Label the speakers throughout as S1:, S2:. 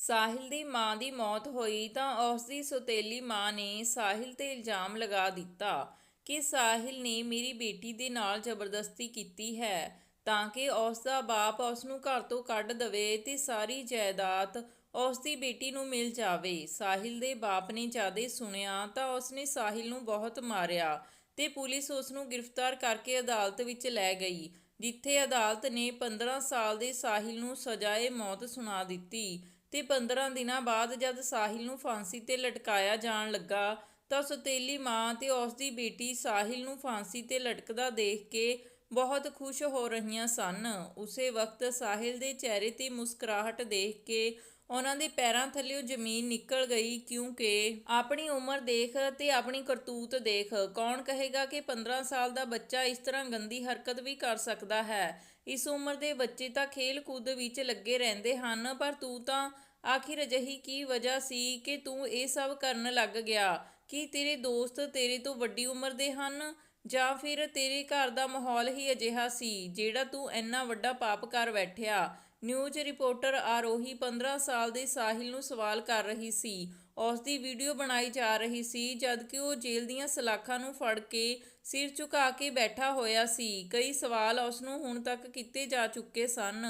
S1: ਸਾਹਿਲ ਦੀ ਮਾਂ ਦੀ ਮੌਤ ਹੋਈ ਤਾਂ ਉਸ ਦੀ ਸੌਤੇਲੀ ਮਾਂ ਨੇ ਸਾਹਿਲ ਤੇ ਇਲਜ਼ਾਮ ਲਗਾ ਦਿੱਤਾ ਕਿ ਸਾਹਿਲ ਨੇ ਮੇਰੀ ਬੇਟੀ ਦੇ ਨਾਲ ਜ਼ਬਰਦਸਤੀ ਕੀਤੀ ਹੈ ਤਾਂ ਕਿ ਉਸ ਦਾ ਬਾਪ ਉਸ ਨੂੰ ਘਰ ਤੋਂ ਕੱਢ ਦਵੇ ਤੇ ਸਾਰੀ ਜਾਇਦਾਦ ਉਸ ਦੀ ਬੇਟੀ ਨੂੰ ਮਿਲ ਜਾਵੇ। ਸਾਹਿਲ ਦੇ ਬਾਪ ਨੇ ਜਾਦੇ ਸੁਣਿਆ ਤਾਂ ਉਸ ਨੇ ਸਾਹਿਲ ਨੂੰ ਬਹੁਤ ਮਾਰਿਆ ਤੇ ਪੁਲਿਸ ਉਸ ਨੂੰ ਗ੍ਰਿਫਤਾਰ ਕਰਕੇ ਅਦਾਲਤ ਵਿੱਚ ਲੈ ਗਈ, ਜਿੱਥੇ ਅਦਾਲਤ ਨੇ 15 ਸਾਲ ਦੇ ਸਾਹਿਲ ਨੂੰ ਸਜ਼ਾਏ ਮੌਤ ਸੁਣਾ ਦਿੱਤੀ। ਤੇ 15 ਦਿਨਾਂ ਬਾਅਦ ਜਦ ਸਾਹਿਲ ਨੂੰ ਫਾਂਸੀ ਤੇ ਲਟਕਾਇਆ ਜਾਣ ਲੱਗਾ, ਤਾਂ ਸੁਤੇਲੀ ਮਾਂ ਤੇ ਉਸ ਦੀ ਬੇਟੀ ਸਾਹਿਲ ਨੂੰ ਫਾਂਸੀ ਤੇ ਲਟਕਦਾ ਦੇਖ ਕੇ ਬਹੁਤ ਖੁਸ਼ ਹੋ ਰਹੀਆਂ ਸਨ। ਉਸੇ ਵਕਤ ਸਾਹਿਲ ਦੇ ਚਿਹਰੇ ਤੇ ਮੁਸਕਰਾਹਟ ਦੇਖ ਕੇ ਉਹਨਾਂ ਦੇ ਪੈਰਾਂ ਥੱਲੇੋਂ ਜ਼ਮੀਨ ਨਿਕਲ ਗਈ, ਕਿਉਂਕਿ ਆਪਣੀ ਉਮਰ ਦੇਖ ਤੇ ਆਪਣੀ ਕਰਤੂਤ ਦੇਖ ਕੌਣ ਕਹੇਗਾ ਕਿ 15 ਸਾਲ ਦਾ ਬੱਚਾ ਇਸ ਤਰ੍ਹਾਂ ਗੰਦੀ ਹਰਕਤ ਵੀ ਕਰ ਸਕਦਾ ਹੈ। ਇਸ ਉਮਰ ਦੇ ਬੱਚੇ ਤਾਂ ਖੇਲ ਕੂਦ ਵਿੱਚ ਲੱਗੇ ਰਹਿੰਦੇ ਹਨ, ਪਰ ਤੂੰ ਤਾਂ ਆਖਿਰ ਅਜਿਹੀ ਕੀ ਵਜ੍ਹਾ ਸੀ ਕਿ ਤੂੰ ਇਹ ਸਭ ਕਰਨ ਲੱਗ ਗਿਆ? ਕੀ ਤੇਰੇ ਦੋਸਤ ਤੇਰੇ ਤੋਂ ਵੱਡੀ ਉਮਰ ਦੇ ਹਨ? ਜਾਂ ਫਿਰ ਤੇਰੇ ਘਰ ਦਾ ਮਾਹੌਲ ਹੀ ਅਜਿਹਾ ਸੀ, ਜਿਹੜਾ ਤੂੰ ਇੰਨਾ ਵੱਡਾ ਪਾਪ ਕਰ ਬੈਠਿਆ? ਨਿਊਜ਼ ਰਿਪੋਰਟਰ ਆਰੋਹੀ 15 ਸਾਲ ਦੇ ਸਾਹਿਲ ਨੂੰ ਸਵਾਲ ਕਰ ਰਹੀ ਸੀ। ਉਸ ਦੀ ਵੀਡੀਓ ਬਣਾਈ ਜਾ ਰਹੀ ਸੀ, ਜਦਕਿ ਉਹ ਜੇਲ੍ਹ ਦੀਆਂ ਸਲਾਖਾਂ ਨੂੰ ਫੜ ਕੇ ਸਿਰ ਝੁਕਾ ਕੇ ਬੈਠਾ ਹੋਇਆ ਸੀ। ਕਈ ਸਵਾਲ ਉਸ ਨੂੰ ਹੁਣ ਤੱਕ ਕੀਤੇ ਜਾ ਚੁੱਕੇ ਸਨ,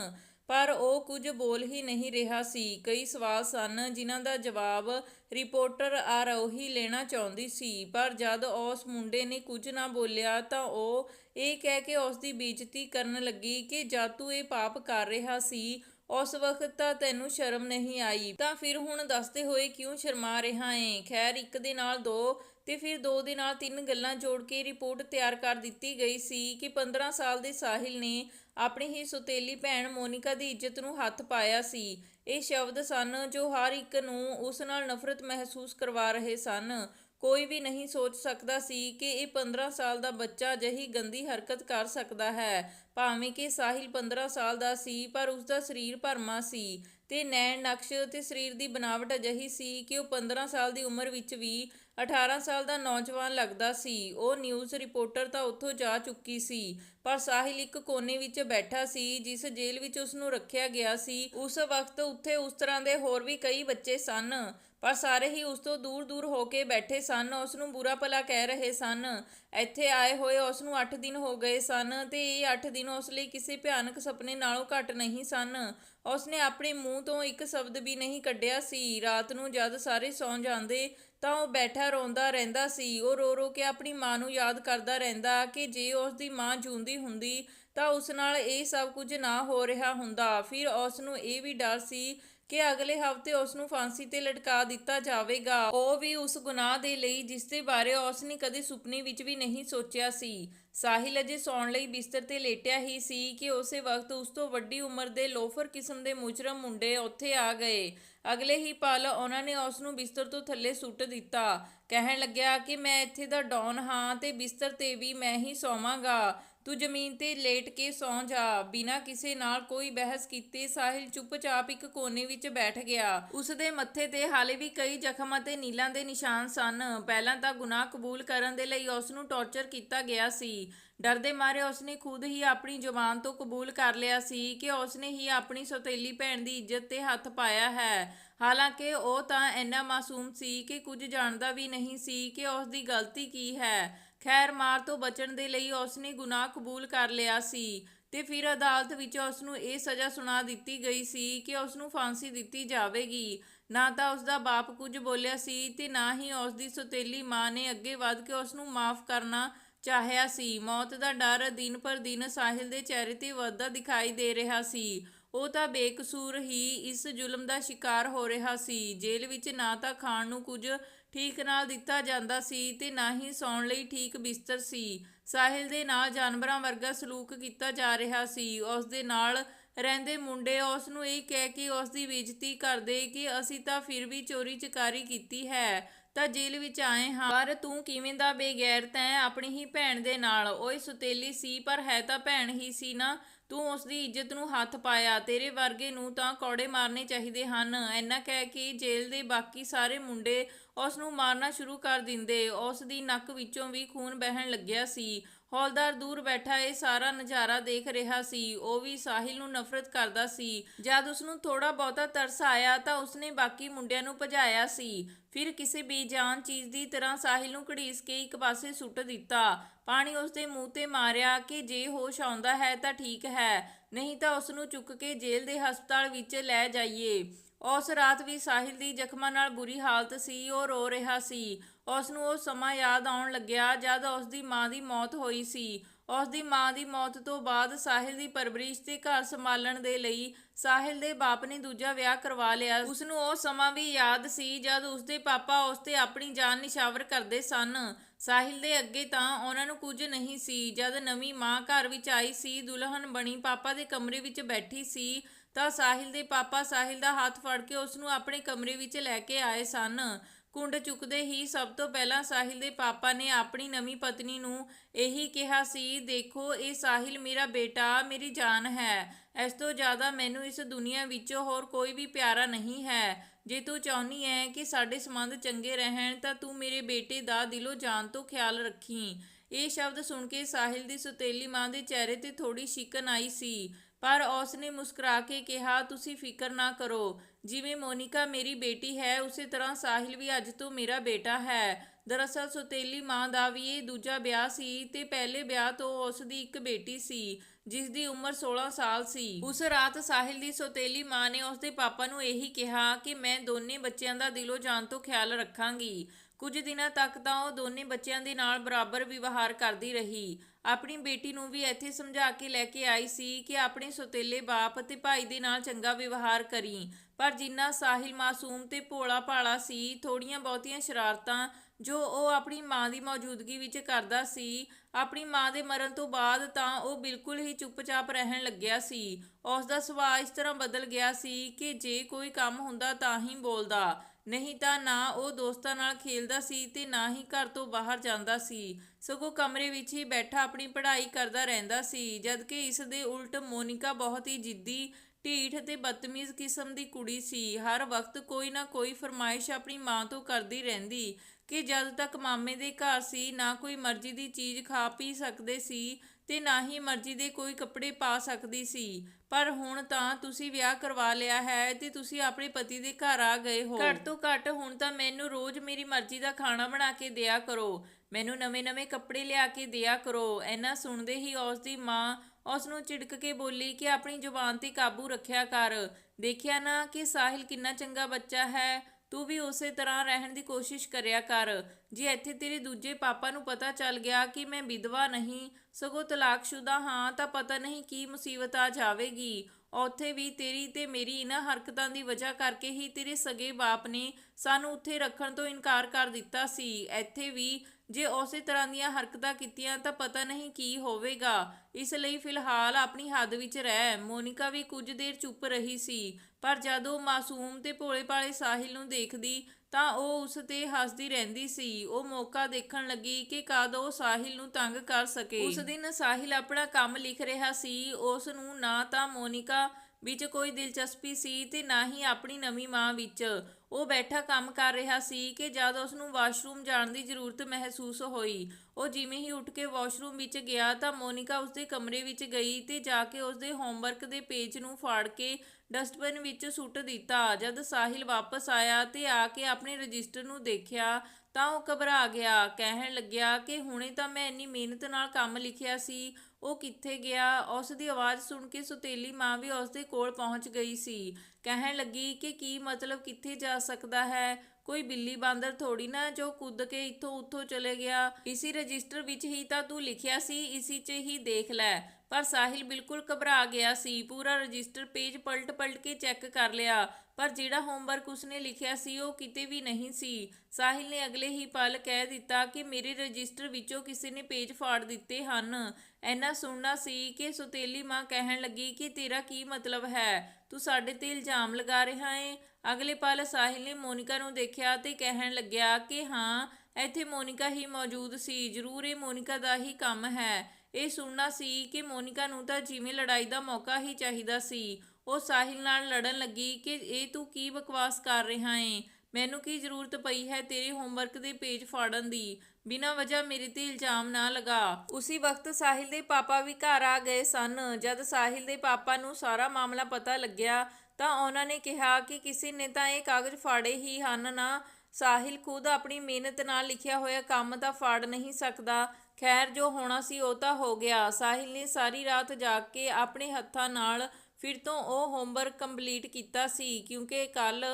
S1: ਪਰ ਉਹ ਕੁਝ ਬੋਲ ਹੀ ਨਹੀਂ ਰਿਹਾ ਸੀ। ਕਈ ਸਵਾਲ ਸਨ, ਜਿਨ੍ਹਾਂ ਦਾ ਜਵਾਬ ਰਿਪੋਰਟਰ ਆਰੋਹੀ ਲੈਣਾ ਚਾਹੁੰਦੀ ਸੀ, ਪਰ ਜਦ ਉਸ ਮੁੰਡੇ ਨੇ ਕੁਝ ਨਾ ਬੋਲਿਆ ਤਾਂ ਉਹ ਇਹ ਕਹਿ ਕੇ ਉਸ ਦੀ ਬੇਇੱਜ਼ਤੀ ਕਰਨ ਲੱਗੀ ਕਿ ਜਦ ਤੂੰ ਇਹ ਪਾਪ ਕਰ ਰਿਹਾ ਸੀ ਉਸ ਵਕਤ ਤਾਂ ਤੈਨੂੰ ਸ਼ਰਮ ਨਹੀਂ ਆਈ। ਤਾਂ ਫਿਰ ਹੁਣ ਦੱਸਦੇ ਹੋਏ ਕਿਉਂ ਸ਼ਰਮਾ ਰਿਹਾ ਏ? ਖੈਰ, ਇੱਕ ਦੇ ਨਾਲ ਦੋ ਤੇ ਫਿਰ ਦੋ ਦੇ ਨਾਲ ਤਿੰਨ ਗੱਲਾਂ ਜੋੜ ਕੇ ਰਿਪੋਰਟ ਤਿਆਰ ਕਰ ਦਿੱਤੀ ਗਈ ਸੀ ਕਿ 15 ਸਾਲ ਦੇ ਸਾਹਿਲ ਨੇ ਆਪਣੀ ਹੀ ਸੁਤੇਲੀ ਭੈਣ ਮੋਨਿਕਾ ਦੀ ਇੱਜ਼ਤ ਨੂੰ ਹੱਥ ਪਾਇਆ ਸੀ। ਇਹ ਸ਼ਬਦ ਸਨ ਜੋ ਹਰ ਇੱਕ ਨੂੰ ਉਸ ਨਾਲ ਨਫ਼ਰਤ ਮਹਿਸੂਸ ਕਰਵਾ ਰਹੇ ਸਨ। ਕੋਈ ਵੀ ਨਹੀਂ ਸੋਚ ਸਕਦਾ ਸੀ ਕਿ ਇਹ 15 ਸਾਲ ਦਾ ਬੱਚਾ ਜਹੀ ਗੰਦੀ ਹਰਕਤ ਕਰ ਸਕਦਾ ਹੈ। ਭਾਵੇਂ ਕਿ ਸਾਹਿਲ 15 ਸਾਲ ਦਾ ਸੀ, ਪਰ ਉਸ ਦਾ ਸਰੀਰ ਭਰਮਾ ਸੀ ਤੇ ਨੈਣ ਨਕਸ਼ ਤੇ ਸਰੀਰ ਦੀ ਬਣਾਵਟ ਅਜਿਹੀ ਸੀ ਕਿ ਉਹ 15 ਸਾਲ ਦੀ ਉਮਰ ਵਿੱਚ ਵੀ 18 ਸਾਲ ਦਾ ਨੌਜਵਾਨ ਲੱਗਦਾ ਸੀ। ਉਹ ਨਿਊਜ਼ ਰਿਪੋਰਟਰ ਤਾਂ ਉੱਥੋਂ ਜਾ ਚੁੱਕੀ ਸੀ, ਪਰ ਸਾਹਿਲ ਇੱਕ ਕੋਨੇ ਵਿੱਚ ਬੈਠਾ ਸੀ, ਜਿਸ ਜੇਲ੍ਹ ਵਿੱਚ ਉਸ ਨੂੰ ਰੱਖਿਆ ਗਿਆ ਸੀ। ਉਸ ਵਕਤ ਉੱਥੇ ਉਸ ਤਰ੍ਹਾਂ ਦੇ ਹੋਰ ਵੀ ਕਈ ਬੱਚੇ ਸਨ। ਪਰ ਸਾਰੇ ਹੀ ਉਸ ਤੋਂ ਦੂਰ ਦੂਰ ਹੋ ਕੇ ਬੈਠੇ ਸਨ। ਉਸ ਨੂੰ ਬੁਰਾ ਭਲਾ ਕਹਿ ਰਹੇ ਸਨ। ਇੱਥੇ ਆਏ ਹੋਏ ਉਸ ਨੂੰ 8 ਦਿਨ ਹੋ ਗਏ ਸਨ ਤੇ ਇਹ 8 ਦਿਨ ਉਸ ਲਈ ਕਿਸੇ ਭਿਆਨਕ ਸੁਪਨੇ ਨਾਲੋਂ ਘੱਟ ਨਹੀਂ ਸਨ। ਉਸ ਨੇ ਆਪਣੇ ਮੂੰਹ ਤੋਂ ਇੱਕ ਸ਼ਬਦ ਵੀ ਨਹੀਂ ਕੱਢਿਆ ਸੀ। ਰਾਤ ਨੂੰ ਜਦ ਸਾਰੇ ਸੌਂ ਜਾਂਦੇ ਤਾਂ ਉਹ ਬੈਠਾ ਰੋਂਦਾ ਰਹਿੰਦਾ ਸੀ। ਉਹ ਰੋ ਰੋ ਕੇ ਆਪਣੀ ਮਾਂ ਨੂੰ ਯਾਦ ਕਰਦਾ ਰਹਿੰਦਾ ਕਿ ਜੇ ਉਸ ਦੀ ਮਾਂ ਜਿਉਂਦੀ ਹੁੰਦੀ ਤਾਂ ਉਸ ਨਾਲ ਇਹ ਸਭ ਕੁਝ ਨਾ ਹੋ ਰਿਹਾ ਹੁੰਦਾ। ਫਿਰ ਉਸ ਨੂੰ ਇਹ ਵੀ ਡਰ ਸੀ ਕਿ ਅਗਲੇ ਹਫ਼ਤੇ ਉਸ ਨੂੰ ਫਾਂਸੀ ਤੇ ਲਟਕਾ ਦਿੱਤਾ ਜਾਵੇਗਾ। ਉਹ ਵੀ ਉਸ ਗੁਨਾਹ ਦੇ ਲਈ, ਜਿਸ ਦੇ ਬਾਰੇ ਉਸ ਨੇ ਕਦੇ ਸੁਪਨੇ ਵਿੱਚ ਵੀ ਨਹੀਂ ਸੋਚਿਆ ਸੀ। ਸਾਹਿਲ ਅਜੇ ਸੌਣ ਲਈ ਬਿਸਤਰ ਤੇ ਲੇਟਿਆ ਹੀ ਸੀ ਕਿ ਉਸੇ ਵਕਤ ਉਸ ਤੋਂ ਵੱਡੀ ਉਮਰ ਦੇ ਲੋਫਰ ਕਿਸਮ ਦੇ ਮੁਜਰਮ ਮੁੰਡੇ ਉੱਥੇ ਆ ਗਏ। ਅਗਲੇ ਹੀ ਪਲ ਉਹਨਾਂ ਨੇ ਉਸ ਨੂੰ ਬਿਸਤਰ ਤੋਂ ਥੱਲੇ ਸੁੱਟ ਦਿੱਤਾ। ਕਹਿਣ ਲੱਗਿਆ ਕਿ ਮੈਂ ਇੱਥੇ ਦਾ ਡੌਨ ਹਾਂ ਤੇ ਬਿਸਤਰ ਤੇ ਵੀ ਮੈਂ ਹੀ ਸੌਵਾਂਗਾ। ਤੂੰ ਜ਼ਮੀਨ ਤੇ ਲੇਟ ਕੇ ਸੌਂ ਜਾ। ਬਿਨਾਂ ਕਿਸੇ ਨਾਲ ਕੋਈ ਬਹਿਸ ਕੀਤੇ ਸਾਹਿਲ ਚੁੱਪਚਾਪ ਇੱਕ ਕੋਨੇ ਵਿੱਚ ਬੈਠ ਗਿਆ। ਉਸ ਦੇ ਮੱਥੇ ਤੇ ਹਾਲੇ ਵੀ ਕਈ ਜ਼ਖਮ ਅਤੇ ਨੀਲਾਂ ਦੇ ਨਿਸ਼ਾਨ ਸਨ। ਪਹਿਲਾਂ ਤਾਂ ਗੁਨਾਹ ਕਬੂਲ ਕਰਨ ਦੇ ਲਈ ਉਸ ਨੂੰ ਟੌਰਚਰ ਕੀਤਾ ਗਿਆ ਸੀ। ਡਰਦੇ ਮਾਰੇ ਉਸਨੇ ਖੁਦ ਹੀ ਆਪਣੀ ਜ਼ੁਬਾਨ ਤੋਂ ਕਬੂਲ ਕਰ ਲਿਆ ਸੀ ਕਿ ਉਸਨੇ ਹੀ ਆਪਣੀ ਸੌਤੇਲੀ ਭੈਣ ਦੀ ਇੱਜ਼ਤ ਤੇ ਹੱਥ ਪਾਇਆ ਹੈ। ਹਾਲਾਂਕਿ ਉਹ ਤਾਂ ਇੰਨਾ ਮਾਸੂਮ ਸੀ ਕਿ ਕੁਝ ਜਾਣਦਾ ਵੀ ਨਹੀਂ ਸੀ ਕਿ ਉਸ ਦੀ ਗਲਤੀ ਕੀ ਹੈ। ਖੈਰ ਮਾਰ ਤੋਂ ਬਚਣ ਦੇ ਲਈ ਉਸ ਨੇ ਗੁਨਾਹ ਕਬੂਲ ਕਰ ਲਿਆ ਸੀ ਤੇ ਫਿਰ ਅਦਾਲਤ ਵਿੱਚ ਉਸ ਨੂੰ ਇਹ ਸਜ਼ਾ ਸੁਣਾ ਦਿੱਤੀ ਗਈ ਸੀ ਕਿ ਉਸ ਨੂੰ ਫਾਂਸੀ ਦਿੱਤੀ ਜਾਵੇਗੀ। ਨਾ ਤਾਂ ਉਸ ਦਾ ਬਾਪ ਕੁਝ ਬੋਲਿਆ ਸੀ ਤੇ ਨਾ ਹੀ ਉਸ ਦੀ ਸੌਤੇਲੀ ਮਾਂ ਨੇ ਅੱਗੇ ਵੱਧ ਕੇ ਉਸ ਨੂੰ ਮਾਫ ਕਰਨਾ ਚਾਹਿਆ ਸੀ। ਮੌਤ ਦਾ ਡਰ ਦਿਨ ਪਰ ਦਿਨ ਸਾਹਿਲ ਦੇ ਚਿਹਰੇ ਤੇ ਵੱਧਦਾ ਦਿਖਾਈ ਦੇ ਰਿਹਾ ਸੀ। ਉਹ ਤਾਂ ਬੇਕਸੂਰ ਹੀ ਇਸ ਜ਼ੁਲਮ ਦਾ ਸ਼ਿਕਾਰ ਹੋ ਰਿਹਾ ਸੀ। ਜੇਲ੍ਹ ਵਿੱਚ ਨਾ ਤਾਂ ਖਾਣ ਨੂੰ ਕੁਝ ਠੀਕ ਨਾਲ ਦਿੱਤਾ ਜਾਂਦਾ ਸੀ ਤੇ ਨਾ ਹੀ ਸੌਣ ਲਈ ਠੀਕ ਬਿਸਤਰ ਸੀ। ਸਾਹਿਲ ਦੇ ਨਾਲ ਜਾਨਵਰਾਂ ਵਰਗਾ ਸਲੂਕ ਕੀਤਾ ਜਾ ਰਿਹਾ ਸੀ। ਉਸ ਦੇ ਨਾਲ ਰਹਿੰਦੇ ਮੁੰਡੇ ਉਸ ਨੂੰ ਇਹ ਕਹਿ ਕੇ ਉਸ ਦੀ ਬੇਇੱਜ਼ਤੀ ਕਰਦੇ ਕਿ ਅਸੀਂ ਤਾਂ ਫਿਰ ਵੀ ਚੋਰੀ ਚਕਾਰੀ ਕੀਤੀ ਹੈ, ਤਾਂ ਜੇਲ੍ਹ ਵਿੱਚ ਆਏ ਹਾਂ। ਪਰ ਤੂੰ ਕਿਵੇਂ ਦਾ ਬੇਗੈਰ ਹੈ ਆਪਣੀ ਹੀ ਭੈਣ ਦੇ ਨਾਲ? ਓਏ ਸੁਤੇਲੀ ਸੀ, ਪਰ ਹੈ ਤਾਂ ਭੈਣ ਹੀ ਸੀ ਨਾ। ਤੂੰ ਉਸ ਦੀ ਇੱਜ਼ਤ ਨੂੰ ਹੱਥ ਪਾਇਆ। ਤੇਰੇ ਵਰਗੇ ਨੂੰ ਤਾਂ ਕੌੜੇ ਮਾਰਨੇ ਚਾਹੀਦੇ ਹਨ। ਐਨਾ ਕਹਿ ਕੇ ਜੇਲ੍ਹ ਦੇ ਬਾਕੀ ਸਾਰੇ ਮੁੰਡੇ ਉਸ ਨੂੰ ਮਾਰਨਾ ਸ਼ੁਰੂ ਕਰ ਦਿੰਦੇ। ਉਸ ਦੀ ਨੱਕ ਵਿੱਚੋਂ ਵੀ ਖੂਨ ਬਹਿਣ ਲੱਗਿਆ ਸੀ। ਹੌਲਦਾਰ ਦੂਰ ਬੈਠਾ ਇਹ ਸਾਰਾ ਨਜ਼ਾਰਾ ਦੇਖ ਰਿਹਾ ਸੀ। ਉਹ ਵੀ ਸਾਹਿਲ ਨੂੰ ਨਫ਼ਰਤ ਕਰਦਾ ਸੀ। ਜਦ ਉਸਨੂੰ ਥੋੜਾ ਬਹੁਤਾ ਤਰਸ ਆਇਆ ਤਾਂ ਉਸਨੇ ਬਾਕੀ ਮੁੰਡਿਆਂ ਨੂੰ ਭਜਾਇਆ ਸੀ। ਫਿਰ ਕਿਸੇ ਬੇਜਾਨ ਚੀਜ਼ ਦੀ ਤਰ੍ਹਾਂ ਸਾਹਿਲ ਨੂੰ ਘੜੀਸ ਕੇ ਇੱਕ ਪਾਸੇ ਸੁੱਟ ਦਿੱਤਾ। ਪਾਣੀ ਉਸਦੇ ਮੂੰਹ ਤੇ ਮਾਰਿਆ ਕਿ ਜੇ ਹੋਸ਼ ਆਉਂਦਾ ਹੈ ਤਾਂ ਠੀਕ ਹੈ। ਨਹੀਂ ਤਾਂ ਉਸ ਨੂੰ ਚੁੱਕ ਕੇ ਜੇਲ੍ਹ ਦੇ ਹਸਪਤਾਲ ਵਿੱਚ ਲੈ ਜਾਈਏ। ਉਸ ਰਾਤ ਵੀ ਸਾਹਿਲ ਦੀ ਜ਼ਖਮਾਂ ਨਾਲ ਬੁਰੀ ਹਾਲਤ ਸੀ, ਉਹ ਰੋ ਰਿਹਾ ਸੀ। ਉਸ ਨੂੰ ਉਹ ਸਮਾਂ ਯਾਦ ਆਉਣ ਲੱਗਿਆ ਜਦ ਉਸ ਦੀ ਮਾਂ ਦੀ ਮੌਤ ਹੋਈ ਸੀ। ਉਸ ਦੀ ਮਾਂ ਦੀ ਮੌਤ ਤੋਂ ਬਾਅਦ ਸਾਹਿਲ ਦੀ ਪਰਵਰਿਸ਼ ਤੇ ਘਰ ਸੰਭਾਲਣ ਦੇ ਲਈ ਸਾਹਿਲ ਦੇ ਬਾਪ ਨੇ ਦੂਜਾ ਵਿਆਹ ਕਰਵਾ ਲਿਆ। ਉਸ ਨੂੰ ਉਹ ਸਮਾਂ ਵੀ ਯਾਦ ਸੀ ਜਦ ਉਸ ਦੇ ਪਾਪਾ ਉਸ ਤੇ ਆਪਣੀ ਜਾਨ ਨਿਸ਼ਾਵਰ ਕਰਦੇ ਸਨ। ਸਾਹਿਲ ਦੇ ਅੱਗੇ ਤਾਂ ਉਹਨਾਂ ਨੂੰ ਕੁਝ ਨਹੀਂ ਸੀ। ਜਦ ਨਵੀਂ ਮਾਂ ਘਰ ਵਿੱਚ ਆਈ ਸੀ, ਦੁਲਹਨ ਬਣੀ ਪਾਪਾ ਦੇ ਕਮਰੇ ਵਿੱਚ ਬੈਠੀ ਸੀ ਤਾਂ ਸਾਹਿਲ ਦੇ ਪਾਪਾ ਸਾਹਿਲ ਦਾ ਹੱਥ ਫੜ ਕੇ ਉਸ ਨੂੰ ਆਪਣੇ ਕਮਰੇ ਵਿੱਚ ਲੈ ਕੇ ਆਏ ਸਨ। ਕੁੰਡ ਚੁੱਕਦੇ ਹੀ ਸਭ ਤੋਂ ਪਹਿਲਾਂ ਸਾਹਿਲ ਦੇ ਪਾਪਾ ਨੇ ਆਪਣੀ ਨਵੀਂ ਪਤਨੀ ਨੂੰ ਇਹੀ ਕਿਹਾ ਸੀ, ਦੇਖੋ, ਇਹ ਸਾਹਿਲ ਮੇਰਾ ਬੇਟਾ, ਮੇਰੀ ਜਾਨ ਹੈ। ਇਸ ਤੋਂ ਜ਼ਿਆਦਾ ਮੈਨੂੰ ਇਸ ਦੁਨੀਆ ਵਿੱਚੋਂ ਹੋਰ ਕੋਈ ਵੀ ਪਿਆਰਾ ਨਹੀਂ ਹੈ। ਜੇ ਤੂੰ ਚਾਹੁੰਦੀ ਹੈ ਕਿ ਸਾਡੇ ਸੰਬੰਧ ਚੰਗੇ ਰਹਿਣ, ਤਾਂ ਤੂੰ ਮੇਰੇ ਬੇਟੇ ਦਾ ਦਿਲੋਂ ਜਾਨ ਤੋਂ ਖਿਆਲ ਰੱਖੀ। ਇਹ ਸ਼ਬਦ ਸੁਣ ਕੇ ਸਾਹਿਲ ਦੀ ਸੁਤੇਲੀ ਮਾਂ ਦੇ ਚਿਹਰੇ ਤੇ ਥੋੜੀ ਸ਼ਿਕਨ ਆਈ ਸੀ। ਪਰ ਉਸ ਨੇ ਮੁਸਕਰਾ ਕੇ ਕਿਹਾ, ਤੁਸੀਂ ਫਿਕਰ ਨਾ ਕਰੋ। ਜਿਵੇਂ ਮੋਨਿਕਾ ਮੇਰੀ ਬੇਟੀ ਹੈ, ਉਸੇ ਤਰ੍ਹਾਂ ਸਾਹਿਲ ਵੀ ਅੱਜ ਤੋਂ ਮੇਰਾ ਬੇਟਾ ਹੈ। ਦਰਅਸਲ ਸੁਤੇਲੀ ਮਾਂ ਦਾ ਵੀ ਇਹ ਦੂਜਾ ਵਿਆਹ ਸੀ ਤੇ ਪਹਿਲੇ ਵਿਆਹ ਤੋਂ ਉਸ ਦੀ ਇੱਕ ਬੇਟੀ ਸੀ ਜਿਸ ਦੀ ਉਮਰ 16 ਸਾਲ ਸੀ। ਉਸ ਰਾਤ ਸਾਹਿਲ ਦੀ ਸੁਤੇਲੀ ਮਾਂ ਨੇ ਉਸ ਦੇ ਪਾਪਾ ਨੂੰ ਇਹੀ ਕਿਹਾ ਕਿ ਮੈਂ ਦੋਨੇ ਬੱਚਿਆਂ ਦਾ ਦਿਲੋਂ ਜਾਨ ਤੋਂ ਖਿਆਲ ਰੱਖਾਂਗੀ। ਕੁਝ ਦਿਨਾਂ ਤੱਕ ਤਾਂ ਉਹ ਦੋਨੇ ਬੱਚਿਆਂ ਦੇ ਨਾਲ ਬਰਾਬਰ ਵਿਵਹਾਰ ਕਰਦੀ ਰਹੀ। ਆਪਣੀ ਬੇਟੀ ਨੂੰ ਵੀ ਇੱਥੇ ਸਮਝਾ ਕੇ ਲੈ ਕੇ ਆਈ ਸੀ ਕਿ ਆਪਣੇ ਸੁਤੇਲੇ ਬਾਪ ਤੇ ਭਾਈ ਦੇ ਨਾਲ ਚੰਗਾ ਵਿਵਹਾਰ ਕਰੀ। ਪਰ ਜਿੰਨਾ ਸਾਹਿਲ ਮਾਸੂਮ ਤੇ ਭੋਲਾ ਭਾਲਾ ਸੀ, ਥੋੜੀਆਂ ਬਹੁਤੀਆਂ ਸ਼ਰਾਰਤਾਂ ਜੋ ਉਹ ਆਪਣੀ ਮਾਂ ਦੀ ਮੌਜੂਦਗੀ ਵਿੱਚ ਕਰਦਾ ਸੀ, ਆਪਣੀ ਮਾਂ ਦੇ ਮਰਨ ਤੋਂ ਬਾਅਦ ਤਾਂ ਉਹ ਬਿਲਕੁਲ ਹੀ ਚੁੱਪਚਾਪ ਰਹਿਣ ਲੱਗਿਆ ਸੀ। ਉਸ ਦਾ ਸੁਭਾਅ ਇਸ ਤਰ੍ਹਾਂ ਬਦਲ ਗਿਆ ਸੀ ਕਿ ਜੇ ਕੋਈ ਕੰਮ ਹੁੰਦਾ ਤਾਂ ਹੀ ਬੋਲਦਾ। ਨਹੀਂ ਤਾਂ ਨਾ ਉਹ ਦੋਸਤਾਂ ਨਾਲ ਖੇਲਦਾ ਸੀ ਤੇ ਨਾ ਹੀ ਘਰ ਤੋਂ ਬਾਹਰ ਜਾਂਦਾ ਸੀ। ਸਗੋਂ ਕਮਰੇ ਵਿੱਚ ਹੀ ਬੈਠਾ ਆਪਣੀ ਪੜ੍ਹਾਈ ਕਰਦਾ ਰਹਿੰਦਾ ਸੀ, ਜਦਕਿ ਇਸ ਦੇ ਉਲਟ ਮੋਨਿਕਾ ਬਹੁਤ ਹੀ ਜਿੱਦੀ, ਢੀਠ ਤੇ ਬਦਤਮੀਜ਼ ਕਿਸਮ ਦੀ ਕੁੜੀ ਸੀ। ਹਰ ਵਕਤ ਕੋਈ ਨਾ ਕੋਈ ਫਰਮਾਇਸ਼ ਆਪਣੀ ਮਾਂ ਤੋਂ ਕਰਦੀ ਰਹਿੰਦੀ ਕਿ ਜਦ ਤੱਕ ਮਾਮੇ ਦੇ ਘਰ ਸੀ, ਨਾ ਕੋਈ ਮਰਜ਼ੀ ਦੀ ਚੀਜ਼ ਖਾ ਪੀ ਸਕਦੇ ਸੀ। ਤੇ ਨਾ ਹੀ ਮਰਜ਼ੀ ਦੇ ਕੋਈ ਕੱਪੜੇ ਪਾ ਸਕਦੀ ਸੀ। ਪਰ ਹੁਣ ਤਾਂ ਤੁਸੀਂ ਵਿਆਹ ਕਰਵਾ ਲਿਆ ਹੈ ਤੇ ਤੁਸੀਂ ਆਪਣੇ ਪਤੀ ਦੇ ਘਰ ਆ ਗਏ ਹੋ। ਘੱਟ ਤੋਂ ਘੱਟ ਹੁਣ ਤਾਂ ਮੈਨੂੰ ਰੋਜ਼ ਮੇਰੀ ਮਰਜ਼ੀ ਦਾ ਖਾਣਾ ਬਣਾ ਕੇ ਦਿਆ ਕਰੋ। ਮੈਨੂੰ ਨਵੇਂ-ਨਵੇਂ ਕੱਪੜੇ ਲਿਆ ਕੇ ਦਿਆ ਕਰੋ। ਐਨਾ ਸੁਣਦੇ ਹੀ ਉਸ ਦੀ ਮਾਂ ਉਸ ਨੂੰ ਝਿੜਕ ਕੇ ਬੋਲੀ ਕਿ ਆਪਣੀ ਜ਼ੁਬਾਨ ਤੇ ਕਾਬੂ ਰੱਖਿਆ ਕਰ। ਦੇਖਿਆ ਨਾ ਕਿ ਸਾਹਿਲ ਕਿੰਨਾ ਚੰਗਾ ਬੱਚਾ ਹੈ। ਤੂੰ ਵੀ ਉਸੇ ਤਰ੍ਹਾਂ ਰਹਿਣ ਦੀ ਕੋਸ਼ਿਸ਼ ਕਰਿਆ ਕਰ। ਜੇ ਇੱਥੇ ਤੇਰੇ ਦੂਜੇ ਪਾਪਾ ਨੂੰ ਪਤਾ ਚੱਲ ਗਿਆ ਕਿ ਮੈਂ ਵਿਧਵਾ ਨਹੀਂ, ਸਗੋਂ ਤਲਾਕਸ਼ੁਦਾ ਹਾਂ, ਤਾਂ ਪਤਾ ਨਹੀਂ ਕੀ ਮੁਸੀਬਤ ਆ ਜਾਵੇਗੀ। ਉੱਥੇ ਵੀ ਤੇਰੀ ਤੇ ਮੇਰੀ ਇਹਨਾਂ ਹਰਕਤਾਂ ਦੀ ਵਜ੍ਹਾ ਕਰਕੇ ਹੀ ਤੇਰੇ ਸਗੇ ਬਾਪ ਨੇ ਸਾਨੂੰ ਉੱਥੇ ਰੱਖਣ ਤੋਂ ਇਨਕਾਰ ਕਰ ਦਿੱਤਾ ਸੀ। ਇੱਥੇ ਵੀ ਜੇ ਉਸੇ ਤਰ੍ਹਾਂ ਦੀਆਂ ਹਰਕਤਾਂ ਕੀਤੀਆਂ ਤਾਂ ਪਤਾ ਨਹੀਂ ਕੀ ਹੋਵੇਗਾ। ਇਸ ਲਈ ਫਿਲਹਾਲ ਆਪਣੀ ਹੱਦ ਵਿੱਚ ਰਹਿ। ਮੋਨਿਕਾ ਵੀ ਕੁਝ ਦੇਰ ਚੁੱਪ ਰਹੀ ਸੀ। ਪਰ ਜਦੋਂ ਮਾਸੂਮ ਤੇ ਭੋਲੇ ਭਾਲੇ ਸਾਹਿਲ ਨੂੰ ਦੇਖਦੀ ਤਾਂ ਉਹ ਉਸ ਤੇ ਹੱਸਦੀ ਰਹਿੰਦੀ ਸੀ। ਉਹ ਮੌਕਾ ਦੇਖਣ ਲੱਗੀ ਕਿ ਕਦ ਉਹ ਸਾਹਿਲ ਨੂੰ ਤੰਗ ਕਰ ਸਕੇ। ਉਸ ਦਿਨ ਸਾਹਿਲ ਆਪਣਾ ਕੰਮ ਲਿਖ ਰਿਹਾ ਸੀ। ਉਸ ਨੂੰ ਨਾ ਤਾਂ ਮੋਨਿਕਾ ਵਿੱਚ ਕੋਈ ਦਿਲਚਸਪੀ ਸੀ ਤੇ ਨਾ ਹੀ ਆਪਣੀ ਨਵੀਂ ਮਾਂ ਵਿੱਚ। ਉਹ ਬੈਠਾ ਕੰਮ ਕਰ ਰਿਹਾ ਸੀ ਕਿ ਜਦ ਉਸ ਨੂੰ ਵਾਸ਼ਰੂਮ ਜਾਣ ਦੀ ਜ਼ਰੂਰਤ ਮਹਿਸੂਸ ਹੋਈ, ਉਹ ਜਿਵੇਂ ਹੀ ਉੱਠ ਕੇ ਵਾਸ਼ਰੂਮ ਵਿੱਚ ਗਿਆ ਤਾਂ ਮੋਨਿਕਾ ਉਸਦੇ ਕਮਰੇ ਵਿੱਚ ਗਈ ਤੇ ਜਾ ਕੇ ਉਸਦੇ ਹੋਮਵਰਕ ਦੇ ਪੇਜ ਨੂੰ ਫਾੜ ਕੇ ਡਸਟਬਿਨ ਵਿੱਚ ਸੁੱਟ ਦਿੱਤਾ। ਜਦ ਸਾਹਿਲ ਵਾਪਸ ਆਇਆ ਤੇ ਆ ਕੇ ਆਪਣੇ ਰਜਿਸਟਰ ਨੂੰ ਦੇਖਿਆ ਤਾਂ ਉਹ ਘਬਰਾ ਗਿਆ। ਕਹਿਣ ਲੱਗਿਆ ਕਿ ਹੁਣੇ ਤਾਂ ਮੈਂ ਇੰਨੀ ਮਿਹਨਤ ਨਾਲ ਕੰਮ ਲਿਖਿਆ ਸੀ। ਉਹ ਕਿੱਥੇ ਗਿਆ? ਉਸ ਦੀ ਆਵਾਜ਼ ਸੁਣ ਕੇ ਸੁਤੇਲੀ ਮਾਂ ਵੀ ਉਸ ਦੇ ਕੋਲ ਪਹੁੰਚ ਗਈ ਸੀ। ਕਹਿਣ ਲੱਗੀ ਕਿ ਕੀ ਮਤਲਬ ਕਿੱਥੇ ਜਾ ਸਕਦਾ ਹੈ? ਕੋਈ ਬਿੱਲੀ ਬਾਂਦਰ ਥੋੜੀ ਨਾ ਜੋ ਕੁੱਦ ਕੇ ਇੱਥੋਂ ਉੱਥੋਂ ਚਲੇ ਗਿਆ। ਇਸੀ ਰਜਿਸਟਰ ਵਿੱਚ ਹੀ ਤਾਂ ਤੂੰ ਲਿਖਿਆ ਸੀ, ਇਸੀ 'ਚ ਹੀ ਦੇਖ ਲੈ। ਪਰ ਸਾਹਿਲ ਬਿਲਕੁਲ ਘਬਰਾ ਗਿਆ ਸੀ। ਪੂਰਾ ਰਜਿਸਟਰ ਪੇਜ ਪਲਟ-ਪਲਟ ਕੇ ਚੈੱਕ ਕਰ ਲਿਆ। ਪਰ ਜਿਹੜਾ ਹੋਮਵਰਕ ਉਸਨੇ ਲਿਖਿਆ ਸੀ, ਉਹ ਕਿਤੇ ਵੀ ਨਹੀਂ ਸੀ। ਸਾਹਿਲ ਨੇ ਅਗਲੇ ਹੀ ਪਲ ਕਹਿ ਦਿੱਤਾ ਕਿ ਮੇਰੇ ਰਜਿਸਟਰ ਵਿੱਚੋਂ ਕਿਸੇ ਨੇ ਪੇਜ ਫਾੜ ਦਿੱਤੇ ਹਨ। ਐਨਾ ਸੁਣਨਾ ਸੀ ਕਿ ਸੁਤੇਲੀ ਮਾਂ ਕਹਿਣ ਲੱਗੀ ਕਿ ਤੇਰਾ ਕੀ ਮਤਲਬ ਹੈ? ਤੂੰ ਸਾਡੇ ਤੇ ਇਲਜ਼ਾਮ ਲਗਾ ਰਿਹਾ ਏ? ਅਗਲੇ ਪਲ ਸਾਹਿਲ ਨੇ ਮੋਨਿਕਾ ਨੂੰ ਦੇਖਿਆ ਤੇ ਕਹਿਣ ਲੱਗਿਆ ਕਿ ਹਾਂ, ਇੱਥੇ ਮੋਨਿਕਾ ਹੀ ਮੌਜੂਦ ਸੀ। ਜ਼ਰੂਰ ਇਹ ਮੋਨਿਕਾ ਦਾ ਹੀ ਕੰਮ ਹੈ। ਇਹ ਸੁਣਨਾ ਸੀ ਕਿ ਮੋਨਿਕਾ ਨੂੰ ਤਾਂ ਜਿਵੇਂ ਲੜਾਈ ਦਾ ਮੌਕਾ ਹੀ ਚਾਹੀਦਾ ਸੀ। ਉਹ ਸਾਹਿਲ ਨਾਲ ਲੜਨ ਲੱਗੀ ਕਿ ਇਹ ਤੂੰ ਕੀ ਬਕਵਾਸ ਕਰ ਰਿਹਾ ਏ? ਮੈਨੂੰ ਕੀ ਜ਼ਰੂਰਤ ਪਈ ਹੈ ਤੇਰੇ ਹੋਮਵਰਕ ਦੇ ਪੇਜ ਫਾੜਨ ਦੀ? ਬਿਨਾਂ ਵਜ੍ਹਾ ਮੇਰੇ ਤੇ ਇਲਜ਼ਾਮ ਨਾ ਲਗਾ। ਉਸੇ ਵਕਤ ਸਾਹਿਲ ਦੇ ਪਾਪਾ ਵੀ ਘਰ ਆ ਗਏ ਸਨ। ਜਦ ਸਾਹਿਲ ਦੇ ਪਾਪਾ ਨੂੰ ਸਾਰਾ ਮਾਮਲਾ ਪਤਾ ਲੱਗਿਆ, ਤਾਂ ਉਹਨਾਂ ਨੇ ਕਿਹਾ ਕਿ ਕਿਸੇ ਨੇ ਤਾਂ ਇਹ ਕਾਗਜ਼ ਫਾੜੇ ਹੀ ਹਨ ਨਾ। ਸਾਹਿਲ ਖੁਦ ਆਪਣੀ ਮਿਹਨਤ ਨਾਲ ਲਿਖਿਆ ਹੋਇਆ ਕੰਮ ਤਾਂ ਫਾੜ ਨਹੀਂ ਸਕਦਾ। ਖੈਰ ਜੋ ਹੋਣਾ ਸੀ ਉਹ ਤਾਂ ਹੋ ਗਿਆ। ਸਾਹਿਲ ਨੇ ਸਾਰੀ ਰਾਤ ਜਾਗ ਕੇ ਆਪਣੇ ਹੱਥਾਂ ਨਾਲ ਫਿਰ ਤੋਂ ਉਹ ਹੋਮਵਰਕ ਕੰਪਲੀਟ ਕੀਤਾ ਸੀ, ਕਿਉਂਕਿ ਕੱਲ